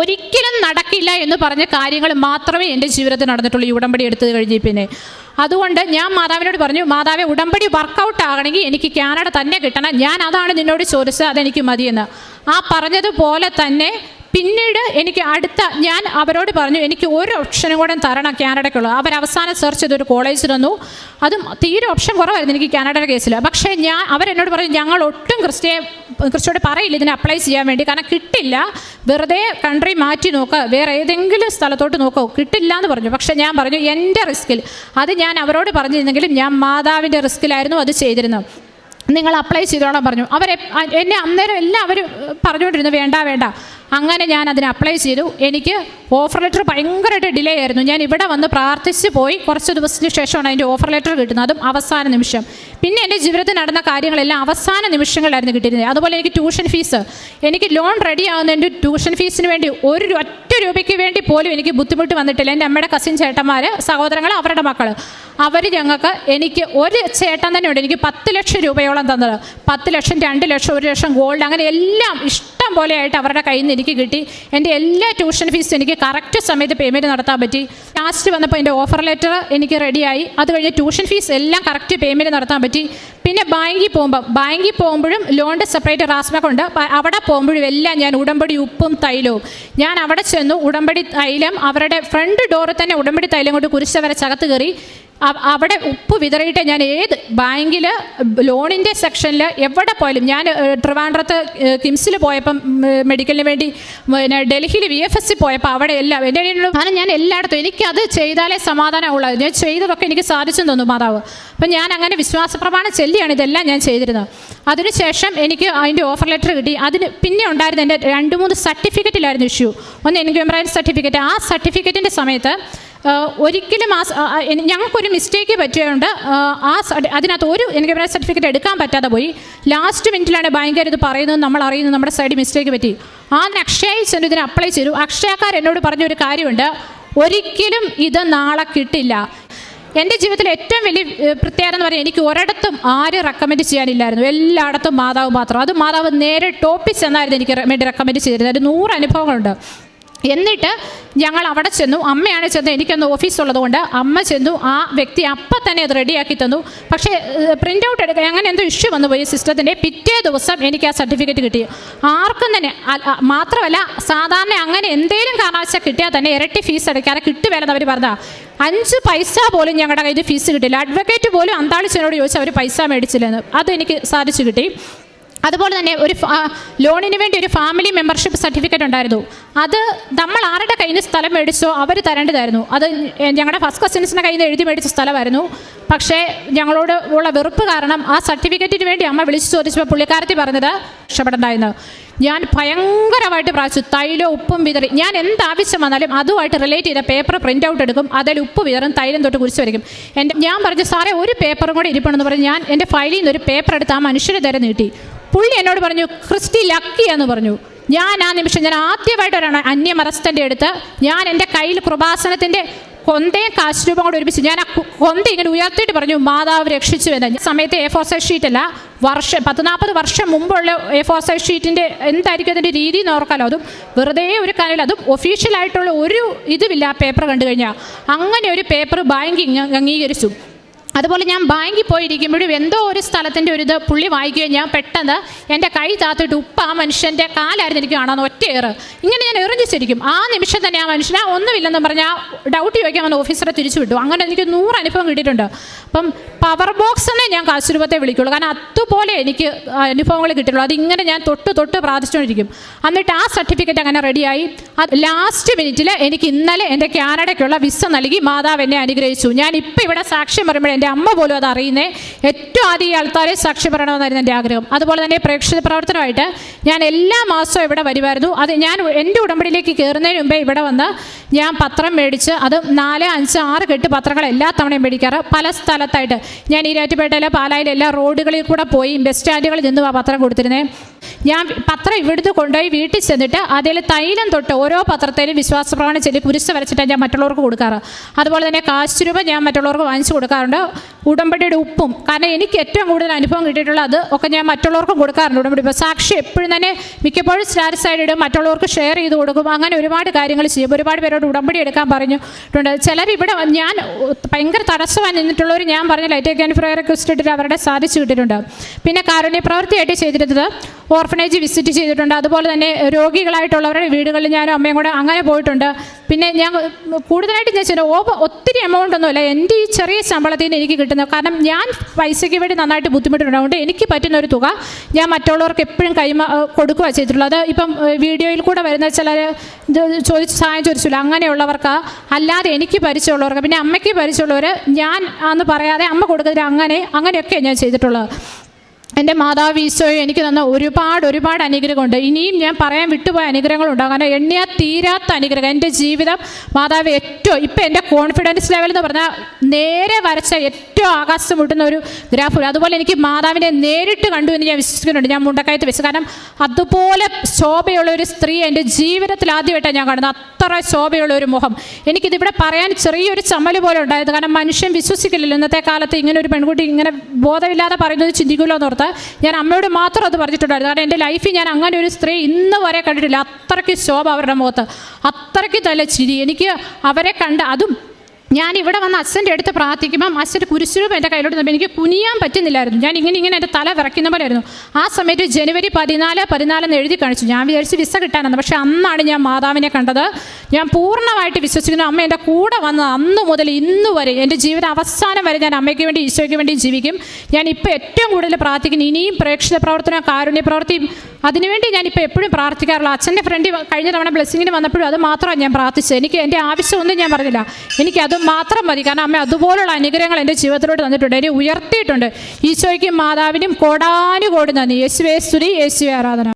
Speaker 1: ഒരിക്കലും നടക്കില്ല എന്ന് പറഞ്ഞ കാര്യങ്ങൾ മാത്രമേ എന്റെ ജീവിതത്തിൽ നടന്നിട്ടുള്ളൂ ഈ ഉടമ്പടി എടുത്തത് കഴിഞ്ഞ് പിന്നെ. അതുകൊണ്ട് ഞാൻ മാതാവിനോട് പറഞ്ഞു മാതാവെ ഉടമ്പടി വർക്കൗട്ട് ആകണമെങ്കിൽ എനിക്ക് കാനഡ തന്നെ കിട്ടണം. ഞാൻ അതാണ് നിന്നോട് ചോദിച്ചത് അതെനിക്ക് മതിയെന്ന്. ആ പറഞ്ഞതുപോലെ തന്നെ പിന്നീട് എനിക്ക് അടുത്ത ഞാൻ അവരോട് പറഞ്ഞു എനിക്ക് ഒരു ഓപ്ഷനും കൂടെ തരണം കാനഡയ്ക്കുള്ളത് അവർ അവസാനം സെർച്ച് ചെയ്തൊരു കോളേജ് തന്നു. അതും തീരെ ഓപ്ഷൻ കുറവായിരുന്നു എനിക്ക് കാനഡയുടെ കേസിൽ പക്ഷേ ഞാൻ അവരെന്നോട് പറഞ്ഞു ഞങ്ങൾ ഒട്ടും ക്രിസ്ത്യയെ ക്രിസ്റ്റിയോട് പറയില്ല ഇതിന് അപ്ലൈ ചെയ്യാൻ വേണ്ടി. കാരണം കിട്ടില്ല. വെറുതെ കൺട്രി മാറ്റി നോക്കുക വേറെ ഏതെങ്കിലും സ്ഥലത്തോട്ട് നോക്കോ. കിട്ടില്ല എന്ന് പറഞ്ഞു. പക്ഷേ ഞാൻ പറഞ്ഞു എന്റെ റിസ്കിൽ അത് ഞാൻ അവരോട് പറഞ്ഞിരുന്നെങ്കിലും ഞാൻ മാതാവിന്റെ റിസ്കിലായിരുന്നു അത് ചെയ്തിരുന്നത്. നിങ്ങൾ അപ്ലൈ ചെയ്തോളാം പറഞ്ഞു. അവരെ എന്നെ അന്നേരം എല്ലാം അവർ പറഞ്ഞുകൊണ്ടിരുന്നു വേണ്ട വേണ്ട. അങ്ങനെ ഞാൻ അതിന് അപ്ലൈ ചെയ്തു. എനിക്ക് ഓഫർ ലെറ്റർ ഭയങ്കരമായിട്ട് ഡിലേ ആയിരുന്നു. ഞാൻ ഇവിടെ വന്ന് പ്രാർത്ഥിച്ച് പോയി. കുറച്ച് ദിവസത്തിന് ശേഷമാണ് അതിന്റെ ഓഫർ ലെറ്റർ കിട്ടുന്നത്. അതും അവസാന നിമിഷം. പിന്നെ എന്റെ ജീവിതത്തിൽ നടന്ന കാര്യങ്ങളെല്ലാം അവസാന നിമിഷങ്ങളിലായിരുന്നു കിട്ടിയിരുന്നത്. അതുപോലെ എനിക്ക് ട്യൂഷൻ ഫീസ് എനിക്ക് ലോൺ റെഡി ആവുന്നതിന്റെ ട്യൂഷൻ ഫീസിന് വേണ്ടി ഒരു ഒറ്റ രൂപയ്ക്ക് വേണ്ടി പോലും എനിക്ക് ബുദ്ധിമുട്ട് വന്നിട്ടില്ല. എന്റെ അമ്മയുടെ കസിൻ ചേട്ടന്മാർ സഹോദരങ്ങൾ അവരുടെ മക്കൾ അവർ ഞങ്ങൾക്ക് എനിക്ക് ഒരു ചേട്ടൻ തന്നെ ഉണ്ട്. എനിക്ക് പത്ത് ലക്ഷം രൂപയോളം തന്നത്. പത്ത് ലക്ഷം രണ്ട് ലക്ഷം ഒരു ലക്ഷം ഗോൾഡ് അങ്ങനെ എല്ലാം ഇഷ്ടം പോലെയായിട്ട് അവരുടെ കയ്യിൽ നിന്ന് എനിക്ക് കിട്ടി. എന്റെ എല്ലാ ട്യൂഷൻ ഫീസും എനിക്ക് കറക്റ്റ് സമയത്ത് പേയ്മെന്റ് നടത്താൻ പറ്റി. ലാസ്റ്റ് വന്നപ്പോൾ എന്റെ ഓഫർ ലെറ്റർ എനിക്ക് റെഡിയായി അത് കഴിഞ്ഞ് ട്യൂഷൻ ഫീസ് എല്ലാം കറക്റ്റ് പേയ്മെന്റ് നടത്താൻ പറ്റി. പിന്നെ ബാങ്കിൽ പോകുമ്പോൾ ബാങ്കിൽ പോകുമ്പോഴും ലോണിന്റെ സെപ്പറേറ്റ് റാസ്മാക്ക് ഉണ്ട്. പ- അവിടെ പോകുമ്പോഴും എല്ലാം ഞാൻ ഉടമ്പടി ഉപ്പും തൈലവും. ഞാൻ അവിടെ ചെന്നു ഉടമ്പടി തൈലം അവരുടെ ഫ്രണ്ട് ഡോറിൽ തന്നെ ഉടമ്പടി തൈലം കൊണ്ട് കുരിശവരെ ചകത്ത് കയറി. അവിടെ ഉപ്പ് വിതറിയിട്ട് ഞാൻ ഏത് ബാങ്കിൽ ലോണിന്റെ സെക്ഷനിൽ എവിടെ പോയാലും ഞാൻ ട്രിവാൻഡ്രത്ത് കിംസിൽ പോയപ്പം മെഡിക്കലിന് വേണ്ടി പിന്നെ ഡൽഹിയിൽ വി എഫ് എസ് പോയപ്പോൾ അവിടെ എല്ലാം എന്റെ കാരണം ഞാൻ എല്ലായിടത്തും എനിക്കത് ചെയ്താലേ സമാധാനമുള്ളൂ. ഞാൻ ചെയ്തതൊക്കെ എനിക്ക് സാധിച്ചു തന്നു മാതാവ്. അപ്പം ഞാൻ അങ്ങനെ വിശ്വാസപ്രമാണം ചെല്ലിയാണ് ഇതെല്ലാം ഞാൻ ചെയ്തിരുന്നത്. അതിനുശേഷം എനിക്ക് അതിന്റെ ഓഫർ ലെറ്റർ കിട്ടി. അതിന് പിന്നെ ഉണ്ടായിരുന്ന എന്റെ രണ്ട് മൂന്ന് സർട്ടിഫിക്കറ്റിലായിരുന്നു ഇഷ്യൂ ഒന്ന് എൻക്വയറി സർട്ടിഫിക്കറ്റ് ആ സർട്ടിഫിക്കറ്റിന്റെ സമയത്ത് ഒരിക്കലും ആ ഞങ്ങൾക്കൊരു മിസ്റ്റേക്ക് പറ്റിയതുകൊണ്ട് ആ അതിനകത്ത് ഒരു എൻക്വയറി സർട്ടിഫിക്കറ്റ് എടുക്കാൻ പറ്റാതെ പോയി. ലാസ്റ്റ് മിനിറ്റിലാണ് ഭയങ്കര ഇത് പറയുന്നത് നമ്മൾ അറിയുന്നത് നമ്മുടെ സൈഡ് മിസ്റ്റേക്ക് പറ്റി. ആ അക്ഷയയിൽ ചെന്ന് ഇതിന് അപ്ലൈ ചെയ്തു. അക്ഷയക്കാർ എന്നോട് പറഞ്ഞ ഒരു കാര്യമുണ്ട്. ഒരിക്കലും ഇത് നാളെ കിട്ടില്ല. എന്റെ ജീവിതത്തിൽ ഏറ്റവും വലിയ പ്രത്യേകത എന്ന് പറഞ്ഞാൽ എനിക്ക് ഒരിടത്തും ആരും റെക്കമെൻഡ് ചെയ്യാനില്ലായിരുന്നു. എല്ലായിടത്തും മാതാവ് മാത്രം. അത് മാതാവ് നേരെ ടോപ്പിൽ എന്നായിരുന്നു എനിക്ക് വേണ്ടി റെക്കമെൻഡ് ചെയ്തിരുന്നത്. ഒരു നൂറ് അനുഭവങ്ങളുണ്ട്. എന്നിട്ട് ഞങ്ങൾ അവിടെ ചെന്നു. അമ്മയാണ് ചെന്ന് എനിക്കൊന്ന് ഓഫീസ് ഉള്ളതുകൊണ്ട് അമ്മ ചെന്നു. ആ വ്യക്തി അപ്പം തന്നെ അത് റെഡിയാക്കി തന്നു. പക്ഷേ പ്രിന്റ് ഔട്ട് എടുക്കാൻ അങ്ങനെ എന്തോ ഇഷ്യൂ വന്നു പോയി സിസ്റ്റത്തിന്റെ. പിറ്റേ ദിവസം എനിക്ക് ആ സർട്ടിഫിക്കറ്റ് കിട്ടി. ആർക്കും തന്നെ മാത്രമല്ല സാധാരണ അങ്ങനെ എന്തേലും കാരണവശാൽ കിട്ടിയാൽ തന്നെ ഇരട്ടി ഫീസ് അടയ്ക്കാതെ കിട്ടുവരെന്ന് അവർ പറഞ്ഞാൽ അഞ്ച് പൈസ പോലും ഞങ്ങളുടെ കയ്യിൽ ഫീസ് കിട്ടില്ല അഡ്വക്കേറ്റ് പോലും അന്താളിച്ചതിനോട് ചോദിച്ചാൽ അവർ പൈസ മേടിച്ചില്ലെന്ന്. അത് എനിക്ക് സാധിച്ചു കിട്ടി. അതുപോലെ തന്നെ ഒരു ലോണിന് വേണ്ടി ഒരു ഫാമിലി മെമ്പർഷിപ്പ് സർട്ടിഫിക്കറ്റ് ഉണ്ടായിരുന്നു. അത് നമ്മൾ ആരുടെ കയ്യിൽ നിന്ന് സ്ഥലം മേടിച്ചോ അവർ തരേണ്ടതായിരുന്നു. അത് ഞങ്ങളുടെ ഫസ്റ്റ് കസിൻസിന്റെ കയ്യിൽ നിന്ന് എഴുതി മേടിച്ച സ്ഥലമായിരുന്നു. പക്ഷേ ഞങ്ങളോട് ഉള്ള വെറുപ്പ് കാരണം ആ സർട്ടിഫിക്കറ്റിന് വേണ്ടി അമ്മ വിളിച്ചു ചോദിച്ചപ്പോൾ പുള്ളിക്കാരത്തി പറഞ്ഞത് രക്ഷപ്പെടേണ്ടായിരുന്നു ഞാൻ ഭയങ്കരമായിട്ട് പ്രാവശ്യം തൈലോ ഉപ്പും വിതറി. ഞാൻ എന്ത് ആവശ്യം വന്നാലും അതുമായിട്ട് റിലേറ്റ് ചെയ്ത പേപ്പർ പ്രിന്റ് ഔട്ട് എടുക്കും. അതിൽ ഉപ്പ് വിതറും തൈലം തൊട്ട് കുരിച്ച് വരയ്ക്കും. എന്റെ ഞാൻ പറഞ്ഞു സാറേ ഒരു പേപ്പറും കൂടെ ഇരിപ്പണമെന്ന് പറഞ്ഞ് ഞാൻ എന്റെ ഫയലിൽ നിന്ന് ഒരു പേപ്പർ എടുത്ത് ആ മനുഷ്യരെ തരം നീട്ടി. പുള്ളി എന്നോട് പറഞ്ഞു ക്രിസ്റ്റി ലക്കി എന്ന് പറഞ്ഞു. ഞാൻ ആ നിമിഷം ഞാൻ ആദ്യമായിട്ട് ഒരാണ് അന്യമറസ്റ്റന്റെ അടുത്ത്. ഞാൻ എന്റെ കയ്യിൽ കൃപാസനത്തിന്റെ കൊന്തയും കാശ്രൂപം കൂടെ ഒരുമിച്ച് ഞാൻ ആ കൊന്ത ഇങ്ങനെ ഉയർത്തിയിട്ട് പറഞ്ഞു മാതാവ് രക്ഷിച്ചു എന്ന്. സമയത്ത് എ ഫോർ സൈസ് ഷീറ്റ് അല്ല വർഷം പത്ത് നാൽപ്പത് വർഷം മുമ്പുള്ള എ ഫോർ സൈസ് ഷീറ്റിന്റെ എന്തായിരിക്കും അതിന്റെ രീതി എന്ന് ഓർക്കാലോ? അതും വെറുതെ ഒരു കാര്യമില്ല അതും ഒഫീഷ്യലായിട്ടുള്ള ഒരു ഇതുമില്ല ആ പേപ്പർ കണ്ടു കഴിഞ്ഞാൽ. അങ്ങനെ ഒരു പേപ്പർ ബാങ്ക് അംഗീകരിച്ചു. അതുപോലെ ഞാൻ ബാങ്കിൽ പോയിരിക്കുമ്പോഴും എന്തോ ഒരു സ്ഥലത്തിന്റെ ഒരു ഇത് പുള്ളി വായിക്കുകയും ഞാൻ പെട്ടെന്ന് എന്റെ കൈ താത്തിട്ട് ഉപ്പ് ആ മനുഷ്യന്റെ കാലായിരുന്നു എനിക്ക് കാണാൻ ഒറ്റയേറ് ഇങ്ങനെ ഞാൻ എറിഞ്ഞിച്ചിരിക്കും. ആ നിമിഷം തന്നെ ആ മനുഷ്യൻ ആ ഒന്നുമില്ലെന്ന് പറഞ്ഞാൽ ഡൗട്ട് ചോദിക്കാൻ വന്ന ഓഫീസറെ തിരിച്ചു വിട്ടു. അങ്ങനെ എനിക്ക് നൂറ് അനുഭവം കിട്ടിയിട്ടുണ്ട്. അപ്പം പവർ ബോക്സ് തന്നെ ഞാൻ കാശുരൂപത്തെ വിളിക്കുള്ളൂ. കാരണം അതുപോലെ എനിക്ക് അനുഭവങ്ങൾ കിട്ടിയുള്ളൂ അതിങ്ങനെ ഞാൻ തൊട്ട് തൊട്ട് പ്രാർത്ഥിച്ചുകൊണ്ടിരിക്കും. എന്നിട്ട് ആ സർട്ടിഫിക്കറ്റ് അങ്ങനെ റെഡിയായി ലാസ്റ്റ് മിനിറ്റിൽ എനിക്ക് ഇന്നലെ എന്റെ കാനഡയ്ക്കുള്ള വിസ നൽകി മാതാവ് എന്നെ അനുഗ്രഹിച്ചു. ഞാൻ ഇപ്പം ഇവിടെ സാക്ഷ്യം പറയുമ്പോൾ എന്റെ അമ്മ പോലും അത് അറിയുന്നേ. ഏറ്റവും ആദ്യം ഈ ആൾക്കാരെ സാക്ഷ്യപ്പെടണമെന്നായിരുന്നു എന്റെ ആഗ്രഹം. അതുപോലെ തന്നെ പ്രേക്ഷിത പ്രവർത്തനമായിട്ട് ഞാൻ എല്ലാ മാസവും ഇവിടെ വരുമായിരുന്നു. അത് ഞാൻ എന്റെ ഉടമ്പടിയിലേക്ക് കയറുന്നതിന് മുമ്പേ ഇവിടെ വന്ന് ഞാൻ പത്രം മേടിച്ച് അത് നാല് അഞ്ച് ആറ് കെട്ട് പത്രങ്ങൾ എല്ലാ തവണയും മേടിക്കാറ്. പല സ്ഥലത്തായിട്ട് ഞാൻ ഈരാറ്റുപേട്ടയിലെ പാലായിലെ എല്ലാ റോഡുകളിൽ കൂടെ പോയി ബസ് സ്റ്റാൻഡുകളിൽ നിന്നും ആ പത്രം കൊടുത്തിരുന്നേ. ഞാൻ പത്രം ഇവിടുന്ന് കൊണ്ടുപോയി വീട്ടിൽ ചെന്നിട്ട് അതിൽ തൈലം തൊട്ട് ഓരോ പത്രത്തിലും വിശ്വാസപ്രമാണം ചെല്ലി കുരിശ് വരച്ചിട്ടാണ് ഞാൻ മറ്റുള്ളവർക്ക് കൊടുക്കാറ്. അതുപോലെ തന്നെ കാശ് രൂപ ഞാൻ മറ്റുള്ളവർക്ക് വാങ്ങിച്ചു കൊടുക്കാറുണ്ട്. ഉടമ്പടിയുടെ ഉപ്പും. കാരണം എനിക്ക് ഏറ്റവും കൂടുതൽ അനുഭവം കിട്ടിയിട്ടുള്ള അത് ഒക്കെ ഞാൻ മറ്റുള്ളവർക്കും കൊടുക്കാറുണ്ട് ഉടമ്പടി. ഇപ്പോൾ സാക്ഷി എപ്പോഴും തന്നെ മിക്കപ്പോഴും സ്റ്റാറ്റസ് ആയിട്ട് മറ്റുള്ളവർക്ക് ഷെയർ ചെയ്ത് കൊടുക്കും. അങ്ങനെ ഒരുപാട് കാര്യങ്ങൾ ചെയ്യും. ഒരുപാട് പേരോട് ഉടമ്പടി എടുക്കാൻ പറഞ്ഞിട്ടുണ്ട്. ചിലർ ഇവിടെ ഞാൻ ഭയങ്കര തടസ്സമായി നിന്നിട്ടുള്ളവർ ഞാൻ പറഞ്ഞ ലൈറ്റ് ക്യാൻ ഫ്രയർ റിക്വസ്റ്റ് ഇട്ടിട്ട് അവരുടെ സാധിച്ചു കിട്ടിയിട്ടുണ്ട്. പിന്നെ കാരുണ്യ പ്രവൃത്തിയായിട്ട് ചെയ്തിരുന്നത് ഓർഫനേജ് വിസിറ്റ് ചെയ്തിട്ടുണ്ട്. അതുപോലെ തന്നെ രോഗികളായിട്ടുള്ളവരുടെ വീടുകളിൽ ഞാനും അമ്മയും കൂടെ അങ്ങനെ പോയിട്ടുണ്ട്. പിന്നെ ഞാൻ കൂടുതലായിട്ട് ഞാൻ ഓവർ ഒത്തിരി എമൗണ്ട് ഒന്നുമില്ല. എന്റെ ഈ ചെറിയ ശമ്പളത്തിൽ നിന്ന് എനിക്ക് കിട്ടുന്നത്. കാരണം ഞാൻ പൈസയ്ക്ക് വേണ്ടി നന്നായിട്ട് ബുദ്ധിമുട്ടുണ്ട് അതുകൊണ്ട് എനിക്ക് പറ്റുന്ന ഒരു തുക ഞാൻ മറ്റുള്ളവർക്ക് എപ്പോഴും കൈമാ കൊടുക്കുക ചെയ്തിട്ടുള്ളത്. അത് ഇപ്പം വീഡിയോയിൽ കൂടെ വരുന്ന ചിലർ ചോദിച്ച് സഹായം ചോദിച്ചില്ല. അങ്ങനെയുള്ളവർക്ക് അല്ലാതെ എനിക്ക് പരിചയമുള്ളവർക്ക് പിന്നെ അമ്മയ്ക്ക് പരിചയമുള്ളവർ ഞാൻ എന്ന് പറയാതെ അമ്മ കൊടുക്കുന്നതിന് അങ്ങനെ അങ്ങനെയൊക്കെ ഞാൻ ചെയ്തിട്ടുള്ളത്. എന്റെ മാതാവ് ഈശോയെ എനിക്ക് തന്ന ഒരുപാട് ഒരുപാട് അനുഗ്രഹമുണ്ട്. ഇനിയും ഞാൻ പറയാൻ വിട്ടുപോയ അനുഗ്രഹങ്ങളുണ്ട് കാരണം എണ്ണിയാൽ തീരാത്ത അനുഗ്രഹം. എന്റെ ജീവിതം മാതാവ് ഏറ്റവും ഇപ്പം എന്റെ കോൺഫിഡൻസ് ലെവൽ എന്ന് പറഞ്ഞാൽ നേരെ വരച്ച ഏറ്റവും ആകാശം മുട്ടുന്ന ഒരു ഗ്രാഫ് അതുപോലെ എനിക്ക് മാതാവിനെ നേരിട്ട് കണ്ടു എന്ന് ഞാൻ വിശ്വസിക്കുന്നുണ്ട്. ഞാൻ മുണ്ടക്കയത്ത് വെച്ച്. കാരണം അതുപോലെ ശോഭയുള്ള ഒരു സ്ത്രീ എന്റെ ജീവിതത്തിൽ ആദ്യമായിട്ടാണ് ഞാൻ കാണുന്നത്. അത്ര ശോഭയുള്ള ഒരു മുഖം. എനിക്കിതിവിടെ പറയാൻ ചെറിയൊരു ചമ്മൽ പോലെ ഉണ്ടായത് കാരണം മനുഷ്യൻ വിശ്വസിക്കില്ലല്ലോ. ഇന്നത്തെ കാലത്ത് ഇങ്ങനെ ഒരു പെൺകുട്ടി ഇങ്ങനെ ബോധമില്ലാതെ പറയുന്നത് ചിന്തിക്കുമല്ലോ എന്ന് ഓർത്ത് ഞാൻ അമ്മയോട് മാത്രം അത് പറഞ്ഞിട്ടുണ്ടായിരുന്നു. കാരണം എന്റെ ലൈഫിൽ ഞാൻ അങ്ങനെ ഒരു സ്ത്രീ ഇന്ന് വരെ കണ്ടിട്ടില്ല. അത്രയ്ക്ക് ശോഭ അവരുടെ മുഖത്ത്. അത്രയ്ക്ക് തല ചിരി. എനിക്ക് അവരെ കണ്ട് അതും ഞാൻ ഇവിടെ വന്ന് അച്ഛന്റെ അടുത്ത് പ്രാർത്ഥിക്കുമ്പം അച്ഛന്റെ കുരിശുരൂപം എന്റെ കയ്യിലോട്ട് തന്നെ എനിക്ക് കുനിയാൻ പറ്റുന്നില്ലായിരുന്നു. ഞാൻ ഇങ്ങനെ ഇങ്ങനെ എന്റെ തല വിറയ്ക്കുന്ന പോലെ ആയിരുന്നു ആ സമയത്ത് ജനുവരി പതിനാല് പതിനാലെന്ന് എഴുതി കാണിച്ചു. ഞാൻ വിചാരിച്ച് വിസ കിട്ടാനാണ്. പക്ഷേ അന്നാണ് ഞാൻ മാതാവിനെ കണ്ടത്. ഞാൻ പൂർണമായിട്ട് വിശ്വസിക്കുന്നു. അമ്മ എന്റെ കൂടെ വന്ന് അന്ന് മുതൽ ഇന്ന് വരെ എന്റെ ജീവിതം അവസാനം വരെ ഞാൻ അമ്മയ്ക്ക് വേണ്ടി ഈശോയ്ക്ക് വേണ്ടി ജീവിക്കും. ഞാൻ ഇപ്പോൾ ഏറ്റവും കൂടുതൽ പ്രാർത്ഥിക്കുന്നു. ഇനിയും പ്രേക്ഷിത പ്രവർത്തനം കാരുണ്യ പ്രവർത്തിയും അതിനുവേണ്ടി ഞാനിപ്പോൾ എപ്പോഴും പ്രാർത്ഥിക്കാറുള്ളൂ അച്ഛന്റെ ഫ്രണ്ട് കഴിഞ്ഞ തവണ ബ്ലെസ്സിങ്ങിന് വന്നപ്പോഴും അത് മാത്രമാണ് ഞാൻ പ്രാർത്ഥിച്ചത്. എനിക്ക് എന്റെ ആവശ്യമൊന്നും ഞാൻ പറഞ്ഞില്ല. എനിക്കത് മാത്രം മതി. കാരണം അമ്മ അതുപോലുള്ള അനുഗ്രഹങ്ങൾ എന്റെ ജീവിതത്തിലോട്ട് തന്നിട്ടുണ്ട്. എന്നെ ഉയർത്തിയിട്ടുണ്ട്. ഈശോയ്ക്കും മാതാവിനും കോടാനുകോടി നന്ദി. യേശുവേ യേശുവേ ആരാധന.